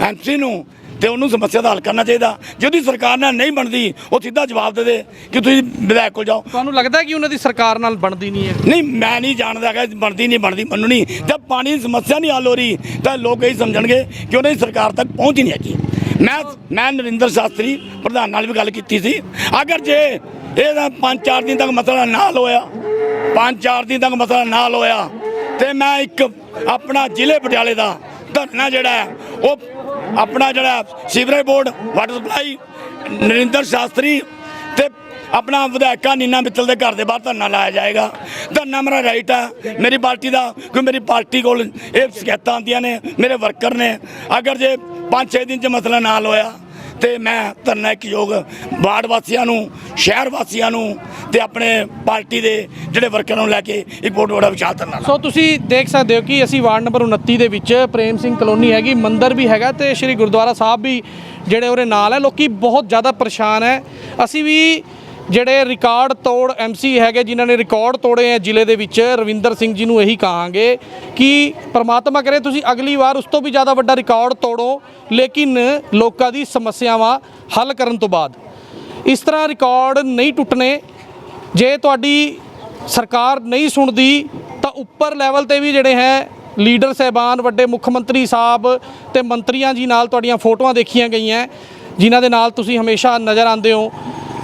ਐਮਸੀ ਨੂੰ ਤੇ ਉਹਨੂੰ ਸਮੱਸਿਆ ਦਾ ਹੱਲ ਕਰਨਾ ਚਾਹੀਦਾ। ਜੇ ਉਹਦੀ ਸਰਕਾਰ ਨਾਲ ਨਹੀਂ ਬਣਦੀ ਉਹ ਸਿੱਧਾ ਜਵਾਬ ਦੇ ਦੇ ਕਿ ਤੁਸੀਂ ਵਿਧਾਇਕ ਕੋਲ ਜਾਓ। ਤੁਹਾਨੂੰ ਲੱਗਦਾ ਕਿ ਉਹਨਾਂ ਦੀ ਸਰਕਾਰ ਨਾਲ ਬਣਦੀ ਨਹੀਂ ਹੈ? ਨਹੀਂ ਮੈਂ ਨਹੀਂ ਜਾਣਦਾ ਕਿ ਬਣਦੀ ਨਹੀਂ ਬਣਦੀ ਮੈਨੂੰ ਨਹੀਂ ਜਦ ਪਾਣੀ ਦੀ ਸਮੱਸਿਆ ਨਹੀਂ ਹੱਲ ਹੋ ਰਹੀ ਤਾਂ ਲੋਕ ਇਹ ਸਮਝਣਗੇ ਕਿ ਉਹਨਾਂ ਦੀ ਸਰਕਾਰ ਤੱਕ ਪਹੁੰਚ ਹੀ ਨਹੀਂ ਹੈਗੀ। ਮੈਂ ਮੈਂ ਨਰਿੰਦਰ ਸ਼ਾਸਤਰੀ ਪ੍ਰਧਾਨ ਨਾਲ ਵੀ ਗੱਲ ਕੀਤੀ ਸੀ। ਅਗਰ ਜੇ ਇਹਦਾ 5-4 ਦਿਨ ਤੱਕ ਮਸਲਾ ਨਾ ਹੱਲ ਹੋਇਆ 5-4 ਦਿਨ ਤੱਕ ਮਸਲਾ ਨਾ ਹੱਲ ਹੋਇਆ ਤੇ ਮੈਂ ਇੱਕ ਆਪਣਾ ਜ਼ਿਲ੍ਹੇ ਪਟਿਆਲੇ ਦਾ ਧਰਨਾ ਜਿਹੜਾ ਹੈ ਉਹ ਆਪਣਾ ਜਿਹੜਾ sewerage board water supply Narinder Shastri ਤੇ ਆਪਣਾ ਵਿਧਾਇਕਾ ਨੀਨਾ ਮਿੱਤਲ ਦੇ ਘਰ ਦੇ ਬਾਹਰ ਧਰਨਾ ਲਾਇਆ ਜਾਏਗਾ। ਧਰਨਾ ਮੇਰਾ ਰਾਈਟ ਆ। ਮੇਰੀ ਪਾਰਟੀ ਦਾ ਕਿਉਂ ਮੇਰੀ ਪਾਰਟੀ ਕੋਲ ਇਹ ਸ਼ਿਕਾਇਤਾਂ ਆਉਂਦੀਆਂ ਨੇ, ਮੇਰੇ ਵਰਕਰ ਨੇ। ਅਗਰ ਜੇ 5-6 ਦਿਨ ਚ ਮਸਲਾ ਨਾ ਹੱਲ ਹੋਇਆ ਤੇ ਮੈਂ ਧਰਨਾ ਇੱਕ ਯੋਗ ਵਾਰਡ ਵਾਸੀਆਂ ਨੂੰ, ਸ਼ਹਿਰ ਵਾਸੀਆਂ ਨੂੰ ਤੇ ਆਪਣੇ ਪਾਰਟੀ ਦੇ ਜਿਹੜੇ ਵਰਕਰਾਂ ਨੂੰ ਲੈ ਕੇ ਇੱਕ ਬਹੁਤ ਵੱਡਾ ਵਿਚਾਰ ਧਰਨਾ ਸੋ ਤੁਸੀਂ ਦੇਖ ਸਕਦੇ ਹੋ ਕਿ ਅਸੀਂ ਵਾਰਡ ਨੰਬਰ 29 ਦੇ ਵਿੱਚ ਪ੍ਰੇਮ ਸਿੰਘ ਕਲੋਨੀ ਹੈਗੀ, ਮੰਦਿਰ ਵੀ ਹੈਗਾ ਤੇ ਸ਼੍ਰੀ ਗੁਰਦੁਆਰਾ ਸਾਹਿਬ ਵੀ ਜਿਹੜੇ ਉਹਦੇ ਨਾਲ ਹੈ। ਲੋਕੀ ਬਹੁਤ ਜ਼ਿਆਦਾ ਪਰੇਸ਼ਾਨ ਹੈ। ਅਸੀਂ ਵੀ ਜਿਹੜੇ ਰਿਕਾਰਡ ਤੋੜ ਐਮਸੀ ਹੈਗੇ, ਜਿਨ੍ਹਾਂ ਨੇ ਰਿਕਾਰਡ ਤੋੜੇ ਹੈ ਜ਼ਿਲ੍ਹੇ ਦੇ ਵਿੱਚ, ਰਵਿੰਦਰ ਸਿੰਘ ਜੀ ਨੂੰ ਇਹੀ ਕਹਾਂਗੇ ਕਿ ਪ੍ਰਮਾਤਮਾ ਕਰੇ ਤੁਸੀਂ ਅਗਲੀ ਵਾਰ ਉਸ ਤੋਂ ਵੀ ਜ਼ਿਆਦਾ ਵੱਡਾ ਰਿਕਾਰਡ ਤੋੜੋ, ਲੇਕਿਨ ਲੋਕਾਂ ਦੀ ਸਮੱਸਿਆਵਾਂ ਹੱਲ ਕਰਨ ਤੋਂ ਬਾਅਦ। ਇਸ ਤਰ੍ਹਾਂ ਰਿਕਾਰਡ ਨਹੀਂ ਟੁੱਟਣੇ, ਜੇ ਤੁਹਾਡੀ ਸਰਕਾਰ ਨਹੀਂ ਸੁਣਦੀ, ਤਾਂ ਉੱਪਰ ਲੈਵਲ ਤੇ ਵੀ ਜਿਹੜੇ ਹੈ, ਲੀਡਰ ਸਹਿਬਾਨ, ਵੱਡੇ ਮੁੱਖ ਮੰਤਰੀ ਸਾਹਿਬ ਤੇ ਮੰਤਰੀਆਂ ਜੀ ਨਾਲ ਤੁਹਾਡੀਆਂ ਫੋਟੋਆਂ ਦੇਖੀਆਂ ਗਈਆਂ, ਜਿਨ੍ਹਾਂ ਦੇ ਨਾਲ ਤੁਸੀਂ ਹਮੇਸ਼ਾ ਨਜ਼ਰ ਆਉਂਦੇ ਹੋ।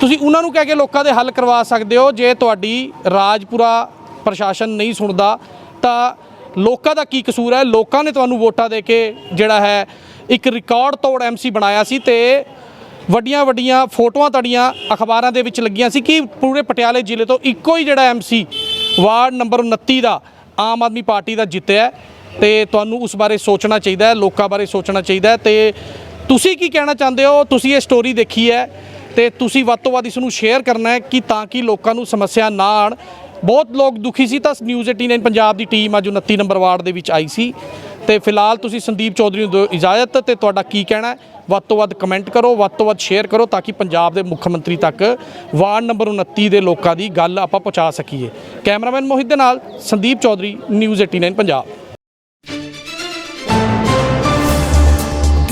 ਤੁਸੀਂ ਉਹਨਾਂ ਨੂੰ ਕਹਿ ਕੇ ਲੋਕਾਂ ਦੇ ਹੱਲ ਕਰਵਾ ਸਕਦੇ ਹੋ। ਜੇ ਤੁਹਾਡੀ ਰਾਜਪੁਰਾ ਪ੍ਰਸ਼ਾਸਨ ਨਹੀਂ ਸੁਣਦਾ, ਤਾਂ ਲੋਕਾਂ ਦਾ ਕੀ ਕਸੂਰ ਹੈ? ਲੋਕਾਂ ਨੇ ਤੁਹਾਨੂੰ ਵੋਟਾਂ ਦੇ ਕੇ ਜਿਹੜਾ ਹੈ, ਇੱਕ ਰਿਕਾਰਡ ਤੋੜ ਐਮਸੀ ਬਣਾਇਆ ਸੀ ਤੇ ਵੱਡੀਆਂ ਵੱਡੀਆਂ ਫੋਟੋਆਂ ਤੁਹਾਡੀਆਂ ਅਖਬਾਰਾਂ ਦੇ ਵਿੱਚ ਲੱਗੀਆਂ ਸੀ ਕਿ ਪੂਰੇ ਪਟਿਆਲੇ ਜ਼ਿਲ੍ਹੇ ਤੋਂ ਇੱਕੋ ਹੀ ਜਿਹੜਾ ਐਮਸੀ ਵਾਰਡ ਨੰਬਰ 29 ਦਾ ਆਮ ਆਦਮੀ ਪਾਰਟੀ ਦਾ ਜਿੱਤਿਆ ਹੈ ਤੇ ਤੁਹਾਨੂੰ ਉਸ ਬਾਰੇ ਸੋਚਣਾ ਚਾਹੀਦਾ ਹੈ, ਲੋਕਾਂ ਬਾਰੇ ਸੋਚਣਾ ਚਾਹੀਦਾ ਹੈ ਤੇ ਤੁਸੀਂ ਕੀ ਕਹਿਣਾ ਚਾਹੁੰਦੇ ਹੋ? ਤੁਸੀਂ ਇਹ ਸਟੋਰੀ ਦੇਖੀ ਹੈ ਤੇ ਤੁਸੀਂ ਵੱਧ ਤੋਂ ਵੱਧ ਇਸ ਨੂੰ ਸ਼ੇਅਰ ਕਰਨਾ ਹੈ ਕਿ ਤਾਂ ਕਿ ਲੋਕਾਂ ਨੂੰ ਸਮੱਸਿਆ ਨਾ ਆਣ ਬਹੁਤ ਲੋਕ ਦੁਖੀ ਸੀ ਤਾਂ ਨਿਊਜ਼ 89 ਪੰਜਾਬ ਦੀ ਟੀਮ ਅੱਜ 29 ਨੰਬਰ ਵਾਰਡ ਦੇ ਵਿੱਚ ਆਈ ਸੀ। ਤੇ ਫਿਲਹਾਲ ਤੁਸੀਂ ਸੰਦੀਪ ਚੌਧਰੀ ਨੂੰ ਦਿਓ ਇਜਾਜ਼ਤ ਤੇ ਤੁਹਾਡਾ ਕੀ ਕਹਿਣਾ ਹੈ? ਵੱਧ ਤੋਂ ਵੱਧ ਕਮੈਂਟ ਕਰੋ, ਵੱਧ ਤੋਂ ਵੱਧ ਸ਼ੇਅਰ ਕਰੋ ਤਾਂ ਕਿ ਪੰਜਾਬ ਦੇ ਮੁੱਖ ਮੰਤਰੀ ਤੱਕ ਵਾਰਡ ਨੰਬਰ 29 ਦੇ ਲੋਕਾਂ ਦੀ ਗੱਲ ਆਪਾਂ ਪਹੁੰਚਾ ਸਕੀਏ। ਕੈਮਰਾਮੈਨ ਮੋਹਿਤ ਦੇ ਨਾਲ ਸੰਦੀਪ ਚੌਧਰੀ ਨਿਊਜ਼ 89 ਪੰਜਾਬ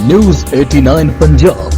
ਨਿਊਜ਼ 89 ਪੰਜਾਬ